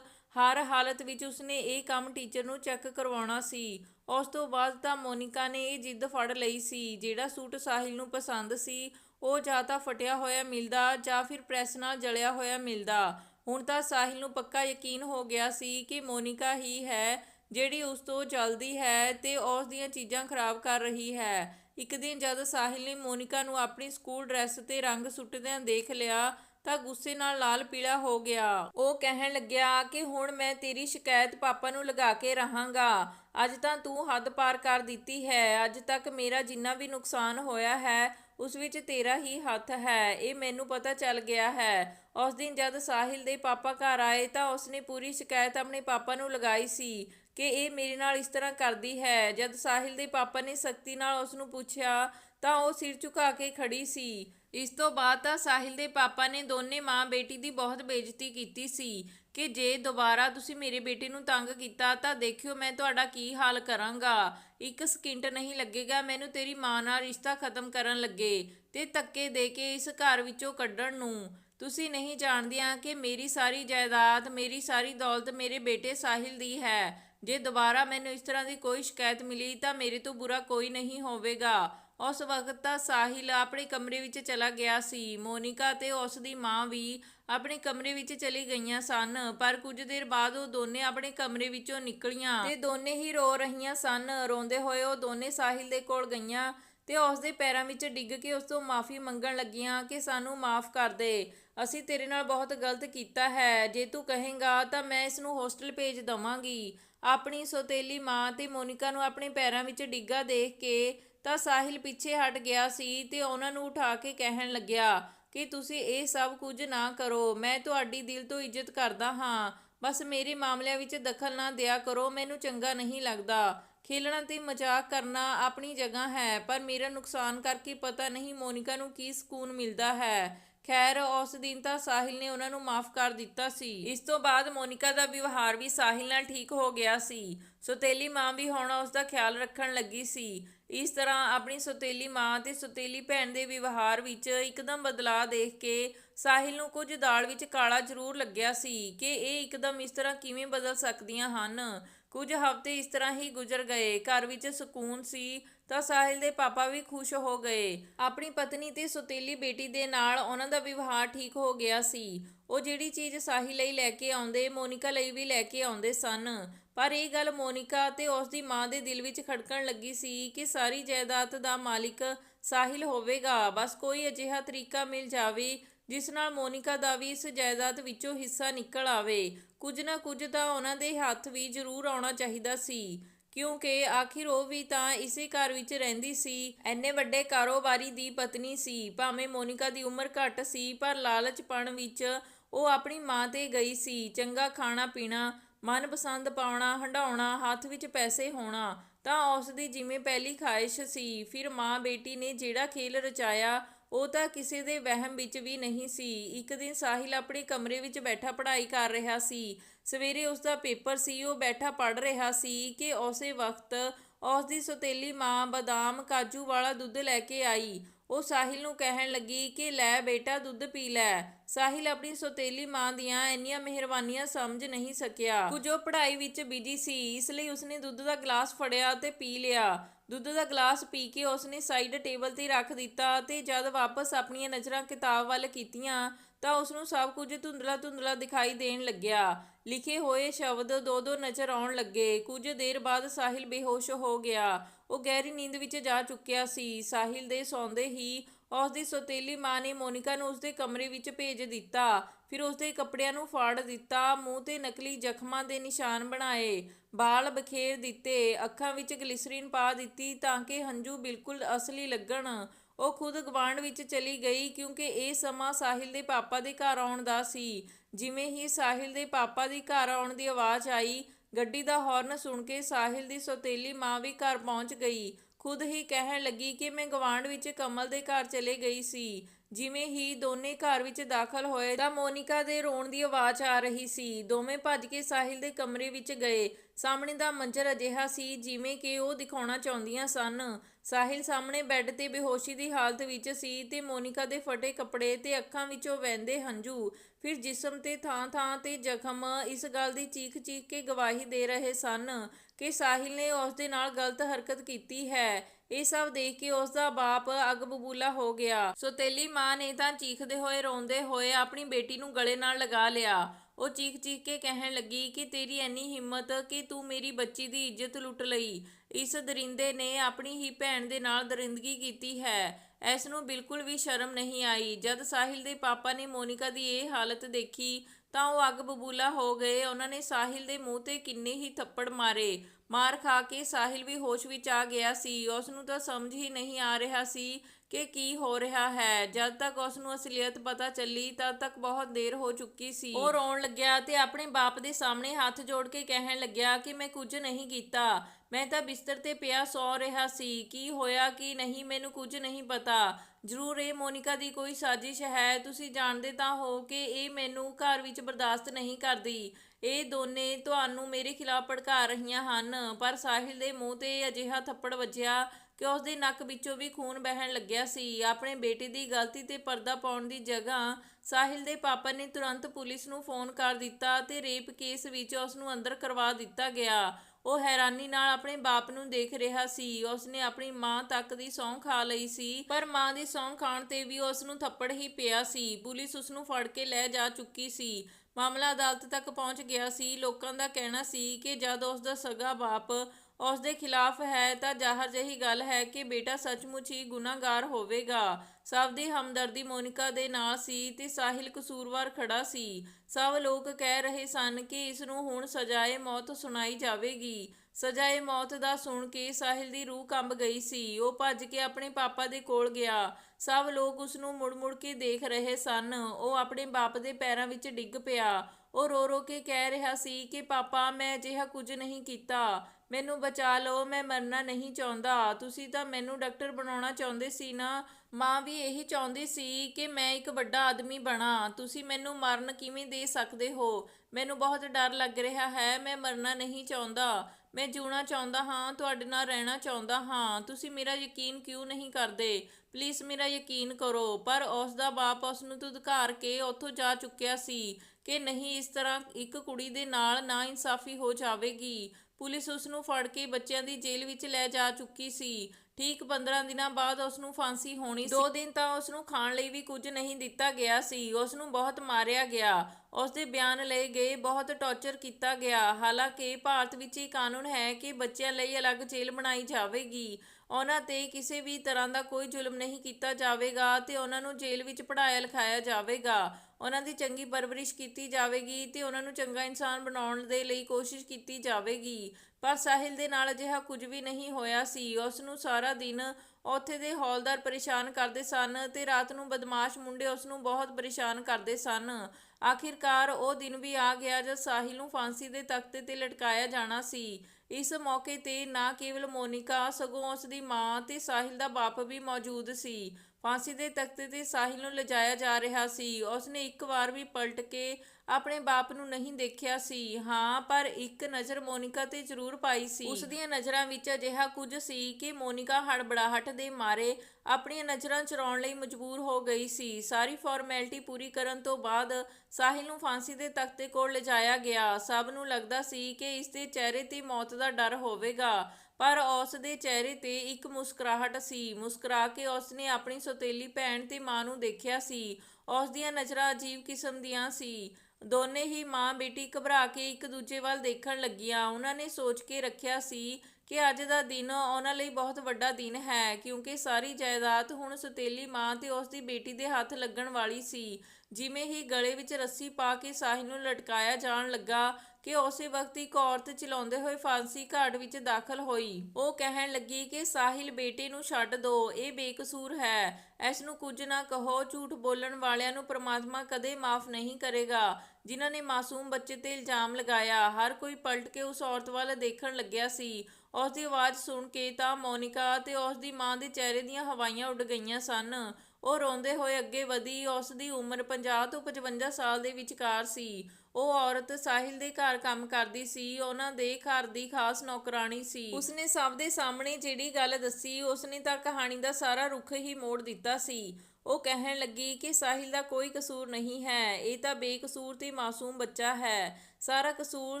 S1: ਹਰ ਹਾਲਤ ਵਿੱਚ ਉਸਨੇ ਇਹ ਕੰਮ ਟੀਚਰ ਨੂੰ ਚੈੱਕ ਕਰਵਾਉਣਾ ਸੀ। ਉਸ ਤੋਂ ਬਾਅਦ ਤਾਂ ਮੋਨਿਕਾ ਨੇ ਇਹ ਜਿੱਦ ਫੜ ਲਈ ਸੀ, ਜਿਹੜਾ ਸੂਟ ਸਾਹਿਲ ਨੂੰ ਪਸੰਦ ਸੀ, ਉਹ ਜਾਂ ਤਾਂ ਫਟਿਆ ਹੋਇਆ ਮਿਲਦਾ ਜਾਂ ਫਿਰ ਪ੍ਰੈਸ ਨਾਲ ਜਲਿਆ ਹੋਇਆ ਮਿਲਦਾ। ਹੁਣ ਤਾਂ ਸਾਹਿਲ ਨੂੰ ਪੱਕਾ ਯਕੀਨ ਹੋ ਗਿਆ ਸੀ ਕਿ ਮੋਨਿਕਾ ਹੀ ਹੈ ਜਿਹੜੀ ਉਸ ਤੋਂ ਜਲਦੀ ਹੈ ਤੇ ਉਸ ਦੀਆਂ ਚੀਜ਼ਾਂ ਖਰਾਬ ਕਰ ਰਹੀ ਹੈ। ਇੱਕ ਦਿਨ ਜਦ ਸਾਹਿਲ ਨੇ ਮੋਨਿਕਾ ਨੂੰ ਆਪਣੀ ਸਕੂਲ ਡਰੈਸ ਤੇ ਰੰਗ ਸੁੱਟਦਿਆਂ ਦੇਖ ਲਿਆ ਤਾਂ ਗੁੱਸੇ ਨਾਲ ਲਾਲ ਪੀਲਾ ਹੋ ਗਿਆ। ਉਹ ਕਹਿਣ ਲੱਗਿਆ ਕਿ ਹੁਣ ਮੈਂ ਤੇਰੀ ਸ਼ਿਕਾਇਤ ਪਾਪਾ ਨੂੰ ਲਗਾ ਕੇ ਰਹਾਂਗਾ। ਅੱਜ ਤਾਂ ਤੂੰ ਹੱਦ ਪਾਰ ਕਰ ਦਿੱਤੀ ਹੈ। ਅੱਜ ਤੱਕ ਮੇਰਾ ਜਿੰਨਾ ਵੀ ਨੁਕਸਾਨ ਹੋਇਆ ਹੈ, ਉਸ ਵਿੱਚ ਤੇਰਾ ਹੀ ਹੱਥ ਹੈ। ਇਹ ਮੈਨੂੰ ਪਤਾ ਚੱਲ ਗਿਆ ਹੈ। ਉਸ ਦਿਨ ਜਦ ਸਾਹਿਲ ਦੇ ਪਾਪਾ ਘਰ ਆਏ ਤਾਂ ਉਸਨੇ ਪੂਰੀ ਸ਼ਿਕਾਇਤ ਆਪਣੇ ਪਾਪਾ ਨੂੰ ਲਗਾਈ ਸੀ। ਕਿ ਇਹ ਮੇਰੇ ਨਾਲ ਇਸ ਤਰ੍ਹਾਂ ਕਰਦੀ ਹੈ। ਜਦ ਸਾਹਿਲ ਦੇ ਪਾਪਾ ਨੇ ਸਖਤੀ ਨਾਲ ਉਸ ਨੂੰ ਪੁੱਛਿਆ, ਤਾਂ ਉਹ ਸਿਰ ਝੁਕਾ ਕੇ ਖੜੀ ਸੀ। ਇਸ ਤੋਂ ਬਾਅਦ ਤਾਂ ਸਾਹਿਲ ਦੇ ਪਾਪਾ ਨੇ ਦੋਨੇ ਮਾਂ ਬੇਟੀ ਦੀ ਬਹੁਤ ਬੇਇੱਜ਼ਤੀ ਕੀਤੀ ਸੀ ਕਿ ਜੇ ਦੁਬਾਰਾ ਤੁਸੀਂ ਮੇਰੇ ਬੇਟੇ ਨੂੰ ਤੰਗ ਕੀਤਾ, ਤਾਂ ਦੇਖਿਓ ਮੈਂ ਤੁਹਾਡਾ ਕੀ ਹਾਲ ਕਰਾਂਗਾ। ਇੱਕ ਸਕਿੰਟ ਨਹੀਂ ਲੱਗੇਗਾ, ਮੈਨੂੰ ਤੇਰੀ ਮਾਂ ਨਾਲ ਰਿਸ਼ਤਾ ਖਤਮ ਕਰਨ ਲੱਗੇ ਤੇ ਧੱਕੇ ਦੇ ਕੇ ਇਸ ਘਰ ਵਿੱਚੋਂ ਕੱਢਣ ਨੂੰ। ਤੁਸੀਂ ਨਹੀਂ ਜਾਣਦੀਆਂ ਕਿ ਮੇਰੀ ਸਾਰੀ ਜਾਇਦਾਦ, ਮੇਰੀ ਸਾਰੀ ਦੌਲਤ ਮੇਰੇ ਬੇਟੇ ਸਾਹਿਲ ਦੀ ਹੈ। ਜੇ ਦੁਬਾਰਾ ਮੈਨੂੰ ਇਸ ਤਰ੍ਹਾਂ ਦੀ ਕੋਈ ਸ਼ਿਕਾਇਤ ਮਿਲੀ ਤਾਂ ਮੇਰੇ ਤੋਂ ਬੁਰਾ ਕੋਈ ਨਹੀਂ ਹੋਵੇਗਾ। ਉਸ ਵਕਤ ਤਾਂ ਸਾਹਿਲ ਆਪਣੇ ਕਮਰੇ ਵਿੱਚ ਚਲਾ ਗਿਆ ਸੀ। ਮੋਨਿਕਾ ਤੇ ਉਸ ਦੀ ਮਾਂ ਵੀ ਆਪਣੇ ਕਮਰੇ ਵਿੱਚ ਚਲੀ ਗਈਆਂ ਸਨ, ਪਰ ਕੁਝ ਦੇਰ ਬਾਅਦ ਉਹ ਦੋਨੇ ਆਪਣੇ ਕਮਰੇ ਵਿੱਚੋਂ ਨਿਕਲੀਆਂ ਤੇ ਦੋਨੇ ਹੀ ਰੋ ਰਹੀਆਂ ਸਨ। ਰੋਂਦੇ ਹੋਏ ਉਹ ਦੋਨੇ ਸਾਹਿਲ ਦੇ ਕੋਲ ਗਈਆਂ ਤੇ ਉਸ ਦੇ ਪੈਰਾਂ ਵਿੱਚ ਡਿੱਗ ਕੇ ਉਸ ਤੋਂ ਮਾਫੀ ਮੰਗਣ ਲੱਗੀਆਂ ਕਿ ਸਾਨੂੰ ਮਾਫ ਕਰ ਦੇ। ਅਸੀਂ ਤੇਰੇ ਨਾਲ ਬਹੁਤ ਗਲਤ ਕੀਤਾ ਹੈ। ਜੇ ਤੂੰ ਕਹੇਂਗਾ ਤਾਂ ਮੈਂ ਇਸ ਨੂੰ ਹੋਸਟਲ ਭੇਜ ਦਵਾਂਗੀ। ਆਪਣੀ ਸੋਤੇਲੀ ਮਾਂ ਤੇ ਮੋਨਿਕਾ ਨੂੰ ਆਪਣੇ ਪੈਰਾਂ ਵਿੱਚ ਡਿੱਗਾ ਦੇਖ ਕੇ ਤਾਂ ਸਾਹਿਲ ਪਿੱਛੇ ਹਟ ਗਿਆ ਸੀ ਤੇ ਉਹਨਾਂ ਨੂੰ ਉਠਾ ਕੇ ਕਹਿਣ ਲੱਗਿਆ ਕਿ ਤੁਸੀਂ ਇਹ ਸਭ ਕੁਝ ਨਾ ਕਰੋ, ਮੈਂ ਤੁਹਾਡੀ ਦਿਲ ਤੋਂ ਇੱਜ਼ਤ ਕਰਦਾ ਹਾਂ। ਬਸ ਮੇਰੇ ਮਾਮਲਿਆਂ ਵਿੱਚ ਦਖਲ ਨਾ ਦਿਆ ਕਰੋ, ਮੈਨੂੰ ਚੰਗਾ ਨਹੀਂ ਲੱਗਦਾ। ਖੇਲਣਾ ਤੇ ਮਜ਼ਾਕ ਕਰਨਾ ਆਪਣੀ ਜਗ੍ਹਾ ਹੈ, ਪਰ ਮੇਰਾ ਨੁਕਸਾਨ ਕਰਕੇ ਪਤਾ ਨਹੀਂ ਮੋਨਿਕਾ ਨੂੰ ਕੀ ਸਕੂਨ ਮਿਲਦਾ ਹੈ। ਖੈਰ, ਉਸ ਦਿਨ ਤਾਂ ਸਾਹਿਲ ਨੇ ਉਹਨਾਂ ਨੂੰ ਮਾਫ ਕਰ ਦਿੱਤਾ ਸੀ। ਇਸ ਤੋਂ ਬਾਅਦ ਮੋਨਿਕਾ ਦਾ ਵਿਵਹਾਰ ਵੀ ਸਾਹਿਲ ਨਾਲ ਠੀਕ ਹੋ ਗਿਆ ਸੀ। ਸੋਤੇਲੀ ਮਾਂ ਵੀ ਹੁਣ ਉਸ ਦਾ ਖਿਆਲ ਰੱਖਣ ਲੱਗੀ ਸੀ। ਇਸ ਤਰ੍ਹਾਂ ਆਪਣੀ ਸੋਤੇਲੀ ਮਾਂ ਤੇ ਸੋਤੇਲੀ ਭੈਣ ਦੇ ਵਿਵਹਾਰ ਵਿੱਚ ਇੱਕਦਮ ਬਦਲਾਅ ਦੇਖ ਕੇ ਸਾਹਿਲ ਨੂੰ ਕੁਝ ਦਾਲ ਵਿੱਚ ਕਾਲਾ ਜ਼ਰੂਰ ਲੱਗਿਆ ਸੀ ਕਿ ਇਹ ਇੱਕਦਮ ਇਸ ਤਰ੍ਹਾਂ ਕਿਵੇਂ ਬਦਲ ਸਕਦੀਆਂ ਹਨ। ਕੁਝ ਹਫ਼ਤੇ ਇਸ ਤਰ੍ਹਾਂ ਹੀ ਗੁਜ਼ਰ ਗਏ। ਘਰ ਵਿੱਚ ਸਕੂਨ ਸੀ। ਤਾਂ ਸਾਹਿਲ ਦੇ ਪਾਪਾ ਵੀ ਖੁਸ਼ ਹੋ ਗਏ। ਆਪਣੀ ਪਤਨੀ ਤੇ ਸੁਤੇਲੀ ਬੇਟੀ ਦੇ ਨਾਲ ਉਹਨਾਂ ਦਾ ਵਿਵਹਾਰ ਠੀਕ ਹੋ ਗਿਆ ਸੀ। ਉਹ ਜਿਹੜੀ ਚੀਜ਼ ਸਾਹਿਲ ਲਈ ਲੈ ਕੇ ਆਉਂਦੇ, ਮੋਨਿਕਾ ਲਈ ਵੀ ਲੈ ਕੇ ਆਉਂਦੇ ਸਨ। ਪਰ ਇਹ ਗੱਲ ਮੋਨਿਕਾ ਤੇ ਉਸ ਦੀ ਮਾਂ ਦੇ ਦਿਲ ਵਿੱਚ ਖੜਕਣ ਲੱਗੀ ਸੀ ਕਿ ਸਾਰੀ ਜਾਇਦਾਦ ਦਾ ਮਾਲਿਕ ਸਾਹਿਲ ਹੋਵੇਗਾ। ਬਸ ਕੋਈ ਅਜਿਹਾ ਤਰੀਕਾ ਮਿਲ ਜਾਵੇ ਜਿਸ ਨਾਲ ਮੋਨਿਕਾ ਦਾ ਵੀ ਇਸ ਜਾਇਦਾਦ ਵਿੱਚੋਂ ਹਿੱਸਾ ਨਿਕਲ ਆਵੇ। ਕੁਝ ਨਾ ਕੁਝ ਤਾਂ ਉਹਨਾਂ ਦੇ ਹੱਥ ਵੀ ਜ਼ਰੂਰ ਆਉਣਾ ਚਾਹੀਦਾ ਸੀ। ਕਿਉਂਕਿ ਆਖਿਰ ਉਹ ਵੀ ਤਾਂ ਇਸੇ ਘਰ ਵਿੱਚ ਰਹਿੰਦੀ ਸੀ। ਐਨੇ ਵੱਡੇ ਕਾਰੋਬਾਰੀ ਦੀ ਪਤਨੀ ਸੀ। ਭਾਵੇਂ ਮੋਨਿਕਾ ਦੀ ਉਮਰ ਘੱਟ ਸੀ, ਪਰ ਲਾਲਚਪਣ ਵਿੱਚ ਉਹ ਆਪਣੀ ਮਾਂ ਤੇ ਗਈ ਸੀ। ਚੰਗਾ ਖਾਣਾ ਪੀਣਾ, ਮਨਪਸੰਦ ਪਾਉਣਾ ਹੰਡਾਉਣਾ ਹੱਥ ਵਿੱਚ ਪੈਸੇ ਹੋਣਾ, ਤਾਂ ਉਸ ਦੀ ਜਿਵੇਂ ਪਹਿਲੀ ਖਾਹਿਸ਼ ਸੀ। ਫਿਰ ਮਾਂ ਬੇਟੀ ਨੇ ਜਿਹੜਾ ਖੇਲ ਰਚਾਇਆ, ਉਹ ਤਾਂ ਕਿਸੇ ਦੇ ਵਹਿਮ ਵਿੱਚ ਵੀ ਨਹੀਂ ਸੀ। ਇੱਕ ਦਿਨ ਸਾਹਿਲ ਆਪਣੇ ਕਮਰੇ ਵਿੱਚ ਬੈਠਾ ਪੜ੍ਹਾਈ ਕਰ ਰਿਹਾ ਸੀ। ਸਵੇਰੇ ਉਸ ਦਾ ਪੇਪਰ ਸੀ, ਉਹ ਬੈਠਾ ਪੜ੍ਹ ਰਿਹਾ ਸੀ ਕਿ ਉਸੇ ਵਕਤ ਉਸ ਦੀ ਸੋਤੇਲੀ ਮਾਂ ਬਦਾਮ ਕਾਜੂ ਵਾਲਾ ਦੁੱਧ ਲੈ ਕੇ ਆਈ। ਉਹ ਸਾਹਿਲ ਨੂੰ ਕਹਿਣ ਲੱਗੀ ਕਿ, ਲੈ ਬੇਟਾ, ਦੁੱਧ ਪੀ ਲੈ। ਸਾਹਿਲ ਆਪਣੀ ਸੋਤੇਲੀ ਮਾਂ ਦੀਆਂ ਇੰਨੀਆਂ ਮਿਹਰਬਾਨੀਆਂ ਸਮਝ ਨਹੀਂ ਸਕਿਆ। ਕੁਝ ਉਹ ਪੜ੍ਹਾਈ ਵਿੱਚ ਬਿਜ਼ੀ ਸੀ, ਇਸ ਲਈ ਉਸਨੇ ਦੁੱਧ ਦਾ ਗਲਾਸ ਫੜਿਆ ਤੇ ਪੀ ਲਿਆ। ਦੁੱਧ ਦਾ ਗਲਾਸ ਪੀ ਕੇ ਉਸਨੇ ਸਾਈਡ ਟੇਬਲ ਤੇ ਰੱਖ ਦਿੱਤਾ ਤੇ ਜਦ ਵਾਪਸ ਆਪਣੀਆਂ ਨਜ਼ਰਾਂ ਕਿਤਾਬ ਵੱਲ ਕੀਤੀਆਂ ਤਾਂ ਉਸ ਨੂੰ ਸਭ ਕੁਝ ਧੁੰਦਲਾ ਧੁੰਦਲਾ ਦਿਖਾਈ ਦੇਣ ਲੱਗਿਆ। ਲਿਖੇ ਹੋਏ ਸ਼ਬਦ ਦੋ ਦੋ ਨਜ਼ਰ ਆਉਣ ਲੱਗੇ। ਕੁਝ ਦੇਰ ਬਾਅਦ ਸਾਹਿਲ ਬੇਹੋਸ਼ ਹੋ ਗਿਆ। ਉਹ ਗਹਿਰੀ ਨੀਂਦ ਵਿੱਚ ਜਾ ਚੁੱਕਿਆ ਸੀ। ਸਾਹਿਲ ਦੇ ਸੌਂਦੇ ਹੀ ਉਸ ਦੀ ਸੋਤੇਲੀ ਮਾਂ ਨੇ ਮੋਨਿਕਾ ਨੂੰ ਉਸਦੇ ਕਮਰੇ ਵਿੱਚ ਭੇਜ ਦਿੱਤਾ। ਫਿਰ ਉਸਦੇ ਕੱਪੜਿਆਂ ਨੂੰ ਫਾੜ ਦਿੱਤਾ, ਮੂੰਹ ਤੇ ਨਕਲੀ ਜ਼ਖਮਾਂ ਦੇ ਨਿਸ਼ਾਨ ਬਣਾਏ ਬਾਲ ਬਖੇਰ ਦਿੱਤੇ, ਅੱਖਾਂ ਵਿੱਚ ਗਲਿਸਰੀਨ ਪਾ ਦਿੱਤੀ ਤਾਂ ਕਿ ਹੰਝੂ ਬਿਲਕੁਲ ਅਸਲੀ ਲੱਗਣ। ਉਹ ਖੁਦ ਗਵਾਂਢ ਵਿੱਚ ਚਲੀ ਗਈ ਕਿਉਂਕਿ ਇਹ ਸਮਾਂ ਸਾਹਿਲ ਦੇ ਪਾਪਾ ਦੇ ਘਰ ਆਉਣ ਦਾ ਸੀ। ਜਿਵੇਂ ਹੀ ਸਾਹਿਲ ਦੇ ਪਾਪਾ ਦੀ ਘਰ ਆਉਣ ਦੀ ਆਵਾਜ਼ ਆਈ, ਗੱਡੀ ਦਾ ਹਾਰਨ ਸੁਣ ਕੇ ਸਾਹਿਲ ਦੀ ਸੌਤੇਲੀ ਮਾਂ ਵੀ ਘਰ ਪਹੁੰਚ ਗਈ। ਖੁਦ ਹੀ ਕਹਿਣ ਲੱਗੀ ਕਿ ਮੈਂ ਗਵਾਂਢ ਵਿੱਚ ਕਮਲ ਦੇ ਘਰ ਚਲੇ ਗਈ ਸੀ। ਜਿਵੇਂ ਹੀ ਦੋਨੇ ਘਰ ਵਿੱਚ ਦਾਖਲ ਹੋਏ ਤਾਂ ਮੋਨਿਕਾ ਦੇ ਰੋਣ ਦੀ ਆਵਾਜ਼ ਆ ਰਹੀ ਸੀ। ਦੋਵੇਂ ਭੱਜ ਕੇ ਸਾਹਿਲ ਦੇ ਕਮਰੇ ਵਿੱਚ ਗਏ। ਸਾਹਮਣੇ ਦਾ ਮੰਜ਼ਰ ਅਜਿਹਾ ਸੀ ਜਿਵੇਂ ਕਿ ਉਹ ਦਿਖਾਉਣਾ ਚਾਹੁੰਦੀਆਂ ਸਨ। ਸਾਹਿਲ ਸਾਹਮਣੇ ਬੈੱਡ ਤੇ ਬੇਹੋਸ਼ੀ ਦੀ ਹਾਲਤ ਵਿੱਚ ਸੀ ਤੇ ਮੋਨਿਕਾ ਦੇ ਫਟੇ ਕੱਪੜੇ ਤੇ ਅੱਖਾਂ ਵਿੱਚੋਂ ਵਹਿੰਦੇ ਹੰਝੂ। ਫਿਰ ਜਿਸਮ ਤੇ ਥਾਂ-ਥਾਂ ਤੇ ਜ਼ਖਮ, ਇਸ ਗੱਲ ਦੀ ਚੀਖ-ਚੀਖ ਕੇ ਗਵਾਹੀ ਦੇ ਰਹੇ ਸਨ ਕਿ ਸਾਹਿਲ ਨੇ ਉਸ ਦੇ ਨਾਲ ਗਲਤ ਹਰਕਤ ਕੀਤੀ ਹੈ। ਇਹ ਸਭ ਦੇਖ ਕੇ ਉਸ ਦਾ ਬਾਪ ਅੱਗ ਬਬੂਲਾ ਹੋ ਗਿਆ। ਸੋਤੇਲੀ ਮਾਂ ਨੇ ਤਾਂ ਚੀਖਦੇ ਹੋਏ, ਰੋਂਦੇ ਹੋਏ ਆਪਣੀ ਬੇਟੀ ਨੂੰ ਗਲੇ ਨਾਲ ਲਗਾ ਲਿਆ। ਉਹ ਚੀਖ-ਚੀਖ ਕੇ ਕਹਿਣ ਲੱਗੀ ਕਿ ਤੇਰੀ ਇੰਨੀ ਹਿੰਮਤ ਕਿ ਤੂੰ ਮੇਰੀ ਬੱਚੀ ਦੀ ਇੱਜ਼ਤ ਲੁੱਟ ਲਈ। ਇਸ ਦਰਿੰਦੇ ਨੇ ਆਪਣੀ ਹੀ ਭੈਣ ਦੇ ਨਾਲ ਦਰਿੰਦਗੀ ਕੀਤੀ ਹੈ। ਇਸ ਨੂੰ ਬਿਲਕੁਲ ਵੀ ਸ਼ਰਮ ਨਹੀਂ ਆਈ। ਜਦ ਸਾਹਿਲ ਦੇ ਪਾਪਾ ਨੇ ਮੋਨਿਕਾ ਦੀ ਇਹ ਹਾਲਤ ਦੇਖੀ ਤਾਂ ਉਹ ਅੱਗ ਬਬੂਲਾ ਹੋ ਗਏ। ਉਹਨਾਂ ਨੇ ਸਾਹਿਲ ਦੇ ਮੂੰਹ ਤੇ ਕਿੰਨੇ ਹੀ ਥੱਪੜ ਮਾਰੇ। ਮਾਰ ਖਾ ਕੇ ਸਾਹਿਲ ਵੀ ਹੋਸ਼ ਵਿੱਚ ਆ ਗਿਆ ਸੀ। ਉਸ ਨੂੰ ਤਾਂ ਸਮਝ ਹੀ ਨਹੀਂ ਆ ਰਿਹਾ ਸੀ ਕਿ ਕੀ ਹੋ ਰਿਹਾ ਹੈ। ਜਦ ਤੱਕ ਉਸ ਨੂੰ ਅਸਲੀਅਤ ਪਤਾ ਚੱਲੀ, ਤਦ ਤੱਕ ਬਹੁਤ ਦੇਰ ਹੋ ਚੁੱਕੀ ਸੀ। ਉਹ ਰੋਣ ਲੱਗਿਆ ਤੇ ਆਪਣੇ ਬਾਪ ਦੇ ਸਾਹਮਣੇ ਹੱਥ ਜੋੜ ਕੇ ਕਹਿਣ ਲੱਗਿਆ ਕਿ ਮੈਂ ਕੁਝ ਨਹੀਂ ਕੀਤਾ। ਮੈਂ ਤਾਂ ਬਿਸਤਰ ਤੇ ਪਿਆ ਸੌ ਰਿਹਾ ਸੀ। ਕੀ ਹੋਇਆ, ਕੀ ਨਹੀਂ, ਮੈਨੂੰ ਕੁਝ ਨਹੀਂ ਪਤਾ। ਜ਼ਰੂਰ ਇਹ ਮੋਨਿਕਾ ਦੀ ਕੋਈ ਸਾਜ਼ਿਸ਼ ਹੈ। ਤੁਸੀਂ ਜਾਣਦੇ ਤਾਂ ਹੋ ਕਿ ਇਹ ਮੈਨੂੰ ਘਰ ਵਿੱਚ ਬਰਦਾਸ਼ਤ ਨਹੀਂ ਕਰਦੀ। ਇਹ ਦੋਨੇ ਤੁਹਾਨੂੰ ਮੇਰੇ ਖਿਲਾਫ ਭੜਕਾ ਰਹੀਆਂ ਹਨ। ਪਰ ਸਾਹਿਲ ਦੇ ਮੂੰਹ ਤੇ ਅਜਿਹਾ ਥੱਪੜ ਵੱਜਿਆ ਕਿ ਉਸ ਦੇ ਨੱਕ ਵਿੱਚੋਂ ਵੀ ਖੂਨ ਵਹਿਣ ਲੱਗਿਆ ਸੀ। ਆਪਣੇ ਬੇਟੇ ਦੀ ਗਲਤੀ ਤੇ ਪਰਦਾ ਪਾਉਣ ਦੀ ਜਗ੍ਹਾ ਸਾਹਿਲ ਦੇ ਪਾਪਾ ਨੇ ਤੁਰੰਤ ਪੁਲਿਸ ਨੂੰ ਫੋਨ ਕਰ ਦਿੱਤਾ ਤੇ ਰੇਪ ਕੇਸ ਵਿੱਚ ਉਸ ਨੂੰ ਅੰਦਰ ਕਰਵਾ ਦਿੱਤਾ ਗਿਆ। ਉਹ ਹੈਰਾਨੀ ਨਾਲ ਆਪਣੇ ਬਾਪ ਨੂੰ ਦੇਖ ਰਿਹਾ ਸੀ। ਉਸਨੇ ਆਪਣੀ ਮਾਂ ਤੱਕ ਦੀ ਸੌਂ ਖਾ ਲਈ ਸੀ, ਪਰ ਮਾਂ ਦੀ ਸੌਂ ਖਾਣ ਤੇ ਵੀ ਉਸ ਨੂੰ ਥੱਪੜ ਹੀ ਪਿਆ ਸੀ। ਪੁਲਿਸ ਉਸ ਨੂੰ ਫੜ ਕੇ ਲੈ ਜਾ ਚੁੱਕੀ ਸੀ। ਮਾਮਲਾ ਅਦਾਲਤ ਤੱਕ ਪਹੁੰਚ ਗਿਆ ਸੀ। ਲੋਕਾਂ ਦਾ ਕਹਿਣਾ ਸੀ ਕਿ ਜਦ ਉਸ ਦਾ ਸਗਾ ਬਾਪ ਉਸ ਦੇ ਖਿਲਾਫ ਹੈ ਤਾਂ ਜ਼ਾਹਰ ਜਹੀ ਗੱਲ ਹੈ ਕਿ ਬੇਟਾ ਸੱਚਮੁੱਚ ਹੀ ਗੁਨਾਹਗਾਰ ਹੋਵੇਗਾ। ਸਭ ਦੀ ਹਮਦਰਦੀ ਮੋਨਿਕਾ ਦੇ ਨਾਲ ਸੀ ਤੇ ਸਾਹਿਲ ਕਸੂਰਵਾਰ ਖੜਾ ਸੀ। ਸਭ ਲੋਕ ਕਹਿ ਰਹੇ ਸਨ ਕਿ ਇਸ ਨੂੰ ਹੁਣ ਸਜ਼ਾਏ ਮੌਤ ਸੁਣਾਈ ਜਾਵੇਗੀ। ਸਜ਼ਾਏ ਮੌਤ ਦਾ ਸੁਣ ਕੇ ਸਾਹਿਲ ਦੀ ਰੂਹ ਕੰਬ ਗਈ ਸੀ। ਉਹ ਭੱਜ ਕੇ ਆਪਣੇ ਪਾਪਾ ਦੇ ਕੋਲ ਗਿਆ। ਸਭ ਲੋਕ ਉਸ ਨੂੰ ਮੁੜ-ਮੁੜ ਕੇ ਦੇਖ ਰਹੇ ਸਨ। ਉਹ ਆਪਣੇ ਬਾਪ ਦੇ ਪੈਰਾਂ ਵਿੱਚ ਡਿੱਗ ਪਿਆ। ਉਹ ਰੋ-ਰੋ ਕੇ ਕਹਿ ਰਿਹਾ ਸੀ ਕਿ, ਪਾਪਾ, ਮੈਂ ਅਜਿਹਾ ਕੁਝ ਨਹੀਂ ਕੀਤਾ। ਮੈਨੂੰ ਬਚਾ ਲਓ, ਮੈਂ ਮਰਨਾ ਨਹੀਂ ਚਾਹੁੰਦਾ। ਤੁਸੀਂ ਤਾਂ ਮੈਨੂੰ ਡਾਕਟਰ ਬਣਾਉਣਾ ਚਾਹੁੰਦੇ ਸੀ ਨਾ? ਮਾਂ ਵੀ ਇਹੀ ਚਾਹੁੰਦੀ ਸੀ ਕਿ ਮੈਂ ਇੱਕ ਵੱਡਾ ਆਦਮੀ ਬਣਾ। ਤੁਸੀਂ ਮੈਨੂੰ ਮਰਨ ਕਿਵੇਂ ਦੇ ਸਕਦੇ ਹੋ? ਮੈਨੂੰ ਬਹੁਤ ਡਰ ਲੱਗ ਰਿਹਾ ਹੈ, ਮੈਂ ਮਰਨਾ ਨਹੀਂ ਚਾਹੁੰਦਾ। ਮੈਂ ਜਿਉਣਾ ਚਾਹੁੰਦਾ ਹਾਂ, ਤੁਹਾਡੇ ਨਾਲ ਰਹਿਣਾ ਚਾਹੁੰਦਾ ਹਾਂ। ਤੁਸੀਂ ਮੇਰਾ ਯਕੀਨ ਕਿਉਂ ਨਹੀਂ ਕਰਦੇ? ਪਲੀਜ਼ ਮੇਰਾ ਯਕੀਨ ਕਰੋ। ਪਰ ਉਸ ਦਾ ਬਾਪ ਉਸ ਨੂੰ ਧੁਦਕਾਰ ਕੇ ਉੱਥੋਂ ਜਾ ਚੁੱਕਿਆ ਸੀ ਕਿ ਨਹੀਂ ਇਸ ਤਰ੍ਹਾਂ ਇੱਕ ਕੁੜੀ ਦੇ ਨਾਲ ਨਾ ਇਨਸਾਫੀ ਹੋ ਜਾਵੇਗੀ। ਪੁਲਿਸ ਉਸ ਨੂੰ ਫੜ ਕੇ ਬੱਚਿਆਂ ਦੀ ਜੇਲ੍ਹ ਵਿੱਚ ਲੈ ਜਾ ਚੁੱਕੀ ਸੀ। ਠੀਕ 15 ਦਿਨਾਂ ਬਾਅਦ ਉਸ ਨੂੰ ਫਾਂਸੀ ਹੋਣੀ ਸੀ। ਦੋ ਦਿਨ ਤਾਂ ਉਸ ਨੂੰ ਖਾਣ ਲਈ ਵੀ ਕੁਝ ਨਹੀਂ ਦਿੱਤਾ ਗਿਆ ਸੀ। ਉਸ ਨੂੰ ਬਹੁਤ ਮਾਰਿਆ ਗਿਆ। ਉਸ ਦੇ ਬਿਆਨ ਲਏ ਗਏ, ਬਹੁਤ ਟੌਰਚਰ ਕੀਤਾ ਗਿਆ। ਹਾਲਾਂਕਿ ਭਾਰਤ ਵਿੱਚ ਇਹ ਕਾਨੂੰਨ ਹੈ ਕਿ ਬੱਚਿਆਂ ਲਈ ਅਲੱਗ ਜੇਲ੍ਹ ਬਣਾਈ ਜਾਵੇਗੀ। ਉਹਨਾਂ ਤੇ ਕਿਸੇ ਵੀ ਤਰ੍ਹਾਂ ਦਾ ਕੋਈ ਜ਼ੁਲਮ ਨਹੀਂ ਕੀਤਾ ਜਾਵੇਗਾ ਤੇ ਉਹਨਾਂ ਨੂੰ ਜੇਲ੍ਹ ਵਿੱਚ ਪੜਾਇਆ ਲਿਖਾਇਆ ਜਾਵੇਗਾ। ਉਹਨਾਂ ਦੀ ਚੰਗੀ ਪਰਵਰਿਸ਼ ਕੀਤੀ ਜਾਵੇਗੀ ਤੇ ਉਹਨਾਂ ਨੂੰ ਚੰਗਾ ਇਨਸਾਨ ਬਣਾਉਣ ਦੇ ਲਈ ਕੋਸ਼ਿਸ਼ ਕੀਤੀ ਜਾਵੇਗੀ। ਪਰ ਸਾਹਿਲ ਦੇ ਨਾਲ ਅਜਿਹਾ ਕੁਝ ਵੀ ਨਹੀਂ ਹੋਇਆ ਸੀ। ਉਸ ਨੂੰ ਸਾਰਾ ਦਿਨ ਉੱਥੇ ਦੇ ਹੌਲਦਾਰ ਪਰੇਸ਼ਾਨ ਕਰਦੇ ਸਨ ਤੇ ਰਾਤ ਨੂੰ ਬਦਮਾਸ਼ ਮੁੰਡੇ ਉਸ ਨੂੰ ਬਹੁਤ ਪਰੇਸ਼ਾਨ ਕਰਦੇ ਸਨ। ਆਖਿਰਕਾਰ ਉਹ ਦਿਨ ਵੀ ਆ ਗਿਆ ਜਦ ਸਾਹਿਲ ਨੂੰ ਫਾਂਸੀ ਦੇ ਤਖਤੇ ਤੇ ਲਟਕਾਇਆ ਜਾਣਾ ਸੀ। ਇਸ ਮੌਕੇ ਤੇ ਨਾ ਕੇਵਲ ਮੋਨਿਕਾ, ਸਗੋਂ ਉਸ ਦੀ ਮਾਂ ਤੇ ਸਾਹਿਲ ਦਾ ਬਾਪ ਵੀ ਮੌਜੂਦ ਸੀ। ਫਾਂਸੀ ਦੇ ਤਖਤੇ ਤੇ ਸਾਹਿਲ ਨੂੰ ਲਿਜਾਇਆ ਜਾ ਰਿਹਾ ਸੀ। ਉਸਨੇ ਇੱਕ ਵਾਰ ਵੀ ਪਲਟ ਕੇ ਆਪਣੇ ਬਾਪ ਨੂੰ ਨਹੀਂ ਦੇਖਿਆ ਸੀ। ਹਾਂ, ਪਰ ਇੱਕ ਨਜ਼ਰ ਮੋਨਿਕਾ ਤੇ ਜ਼ਰੂਰ ਪਾਈ ਸੀ। ਉਸ ਦੀਆਂ ਨਜ਼ਰਾਂ ਵਿੱਚ ਅਜਿਹਾ ਕੁਝ ਸੀ ਕਿ ਮੋਨਿਕਾ ਹੜਬੜਾਹਟ ਦੇ ਮਾਰੇ ਆਪਣੀਆਂ ਨਜ਼ਰਾਂ ਚਰਾਉਣ ਲਈ ਮਜਬੂਰ ਹੋ ਗਈ ਸੀ। ਸਾਰੀ ਫਾਰਮੈਲਿਟੀ ਪੂਰੀ ਕਰਨ ਤੋਂ ਬਾਅਦ ਸਾਹਿਲ ਨੂੰ ਫਾਂਸੀ ਦੇ ਤਖਤੇ ਕੋਲ ਲਿਜਾਇਆ ਗਿਆ। ਸਭ ਨੂੰ ਲੱਗਦਾ ਸੀ ਕਿ ਇਸ ਦੇ ਚਿਹਰੇ ਤੇ ਮੌਤ ਦਾ ਡਰ ਹੋਵੇਗਾ। ਪਰ ਉਸ ਦੇ ਚਿਹਰੇ ਤੇ ਇੱਕ ਮੁਸਕਰਾਹਟ ਸੀ। ਮੁਸਕਰਾ ਕੇ ਉਸ ਨੇ ਆਪਣੀ ਸੋਤੇਲੀ ਭੈਣ ਤੇ ਮਾਂ ਨੂੰ ਦੇਖਿਆ ਸੀ। ਉਸ ਦੀਆਂ ਨਜ਼ਰਾਂ ਅਜੀਬ ਕਿਸਮ ਦੀਆਂ ਸੀ। ਦੋਨੇ ਹੀ ਮਾਂ ਬੇਟੀ ਘਬਰਾ ਕੇ ਇੱਕ ਦੂਜੇ ਵੱਲ ਦੇਖਣ ਲੱਗੀਆਂ। ਉਹਨਾਂ ਨੇ ਸੋਚ ਕੇ ਰੱਖਿਆ ਸੀ ਕਿ ਅੱਜ ਦਾ ਦਿਨ ਉਹਨਾਂ ਲਈ ਬਹੁਤ ਵੱਡਾ ਦਿਨ ਹੈ, ਕਿਉਂਕਿ ਸਾਰੀ ਜਾਇਦਾਦ ਹੁਣ ਸੁਤੇਲੀ ਮਾਂ ਤੇ ਉਸ ਦੀ ਬੇਟੀ ਦੇ ਹੱਥ ਲੱਗਣ ਵਾਲੀ ਸੀ। ਜਿਵੇਂ ਹੀ ਗਲੇ ਵਿੱਚ ਰੱਸੀ ਪਾ ਕੇ ਸਾਹਿਲ ਨੂੰ ਲਟਕਾਇਆ ਜਾਣ ਲੱਗਾ ਕਿ ਉਸੇ ਵਕਤ ਇੱਕ ਔਰਤ ਚਲਾਉਂਦੇ ਹੋਏ ਫਾਂਸੀ ਘਾਟ ਵਿੱਚ ਦਾਖਲ ਹੋਈ। ਉਹ ਕਹਿਣ ਲੱਗੀ ਕਿ ਸਾਹਿਲ ਬੇਟੇ ਨੂੰ ਛੱਡ ਦੋ, ਇਹ ਬੇਕਸੂਰ ਹੈ। ਇਸ ਨੂੰ ਕੁਝ ਨਾ ਕਹੋ, ਝੂਠ ਬੋਲਣ ਵਾਲਿਆਂ ਨੂੰ ਪ੍ਰਮਾਤਮਾ ਕਦੇ ਮਾਫ ਨਹੀਂ ਕਰੇਗਾ, ਜਿਨ੍ਹਾਂ ਨੇ ਮਾਸੂਮ ਬੱਚੇ ਤੇ ਇਲਜ਼ਾਮ ਲਗਾਇਆ। ਹਰ ਕੋਈ ਪਲਟ ਕੇ ਉਸ ਔਰਤ ਵੱਲ ਦੇਖਣ ਲੱਗਿਆ ਸੀ। ਉਸ ਦੀ ਆਵਾਜ਼ ਸੁਣ ਕੇ ਤਾਂ ਮੋਨਿਕਾ ਤੇ ਉਸ ਦੀ ਮਾਂ ਦੇ ਚਿਹਰੇ ਦੀਆਂ ਹਵਾਈਆਂ ਉੱਡ ਗਈਆਂ ਸਨ। ਉਹ ਰੋਂਦੇ ਹੋਏ ਅੱਗੇ ਵਧੀ। ਉਸ ਦੀ ਉਮਰ 50 ਤੋਂ 55 ਸਾਲ ਦੇ ਵਿਚਕਾਰ ਸੀ। ਉਹ ਔਰਤ ਸਾਹਿਲ ਦੇ ਘਰ ਕੰਮ ਕਰਦੀ ਸੀ, ਉਹਨਾਂ ਦੇ ਘਰ ਦੀ ਖਾਸ ਨੌਕਰਾਨੀ ਸੀ। ਉਸਨੇ ਸਭ ਦੇ ਸਾਹਮਣੇ ਜਿਹੜੀ ਗੱਲ ਦੱਸੀ, ਉਸਨੇ ਤਾਂ ਕਹਾਣੀ ਦਾ ਸਾਰਾ ਰੁੱਖ ਹੀ ਮੋੜ ਦਿੱਤਾ ਸੀ। ਉਹ ਕਹਿਣ ਲੱਗੀ ਕਿ ਸਾਹਿਲ ਦਾ ਕੋਈ ਕਸੂਰ ਨਹੀਂ ਹੈ, ਇਹ ਤਾਂ ਬੇਕਸੂਰ ਤੇ ਮਾਸੂਮ ਬੱਚਾ ਹੈ। ਸਾਰਾ ਕਸੂਰ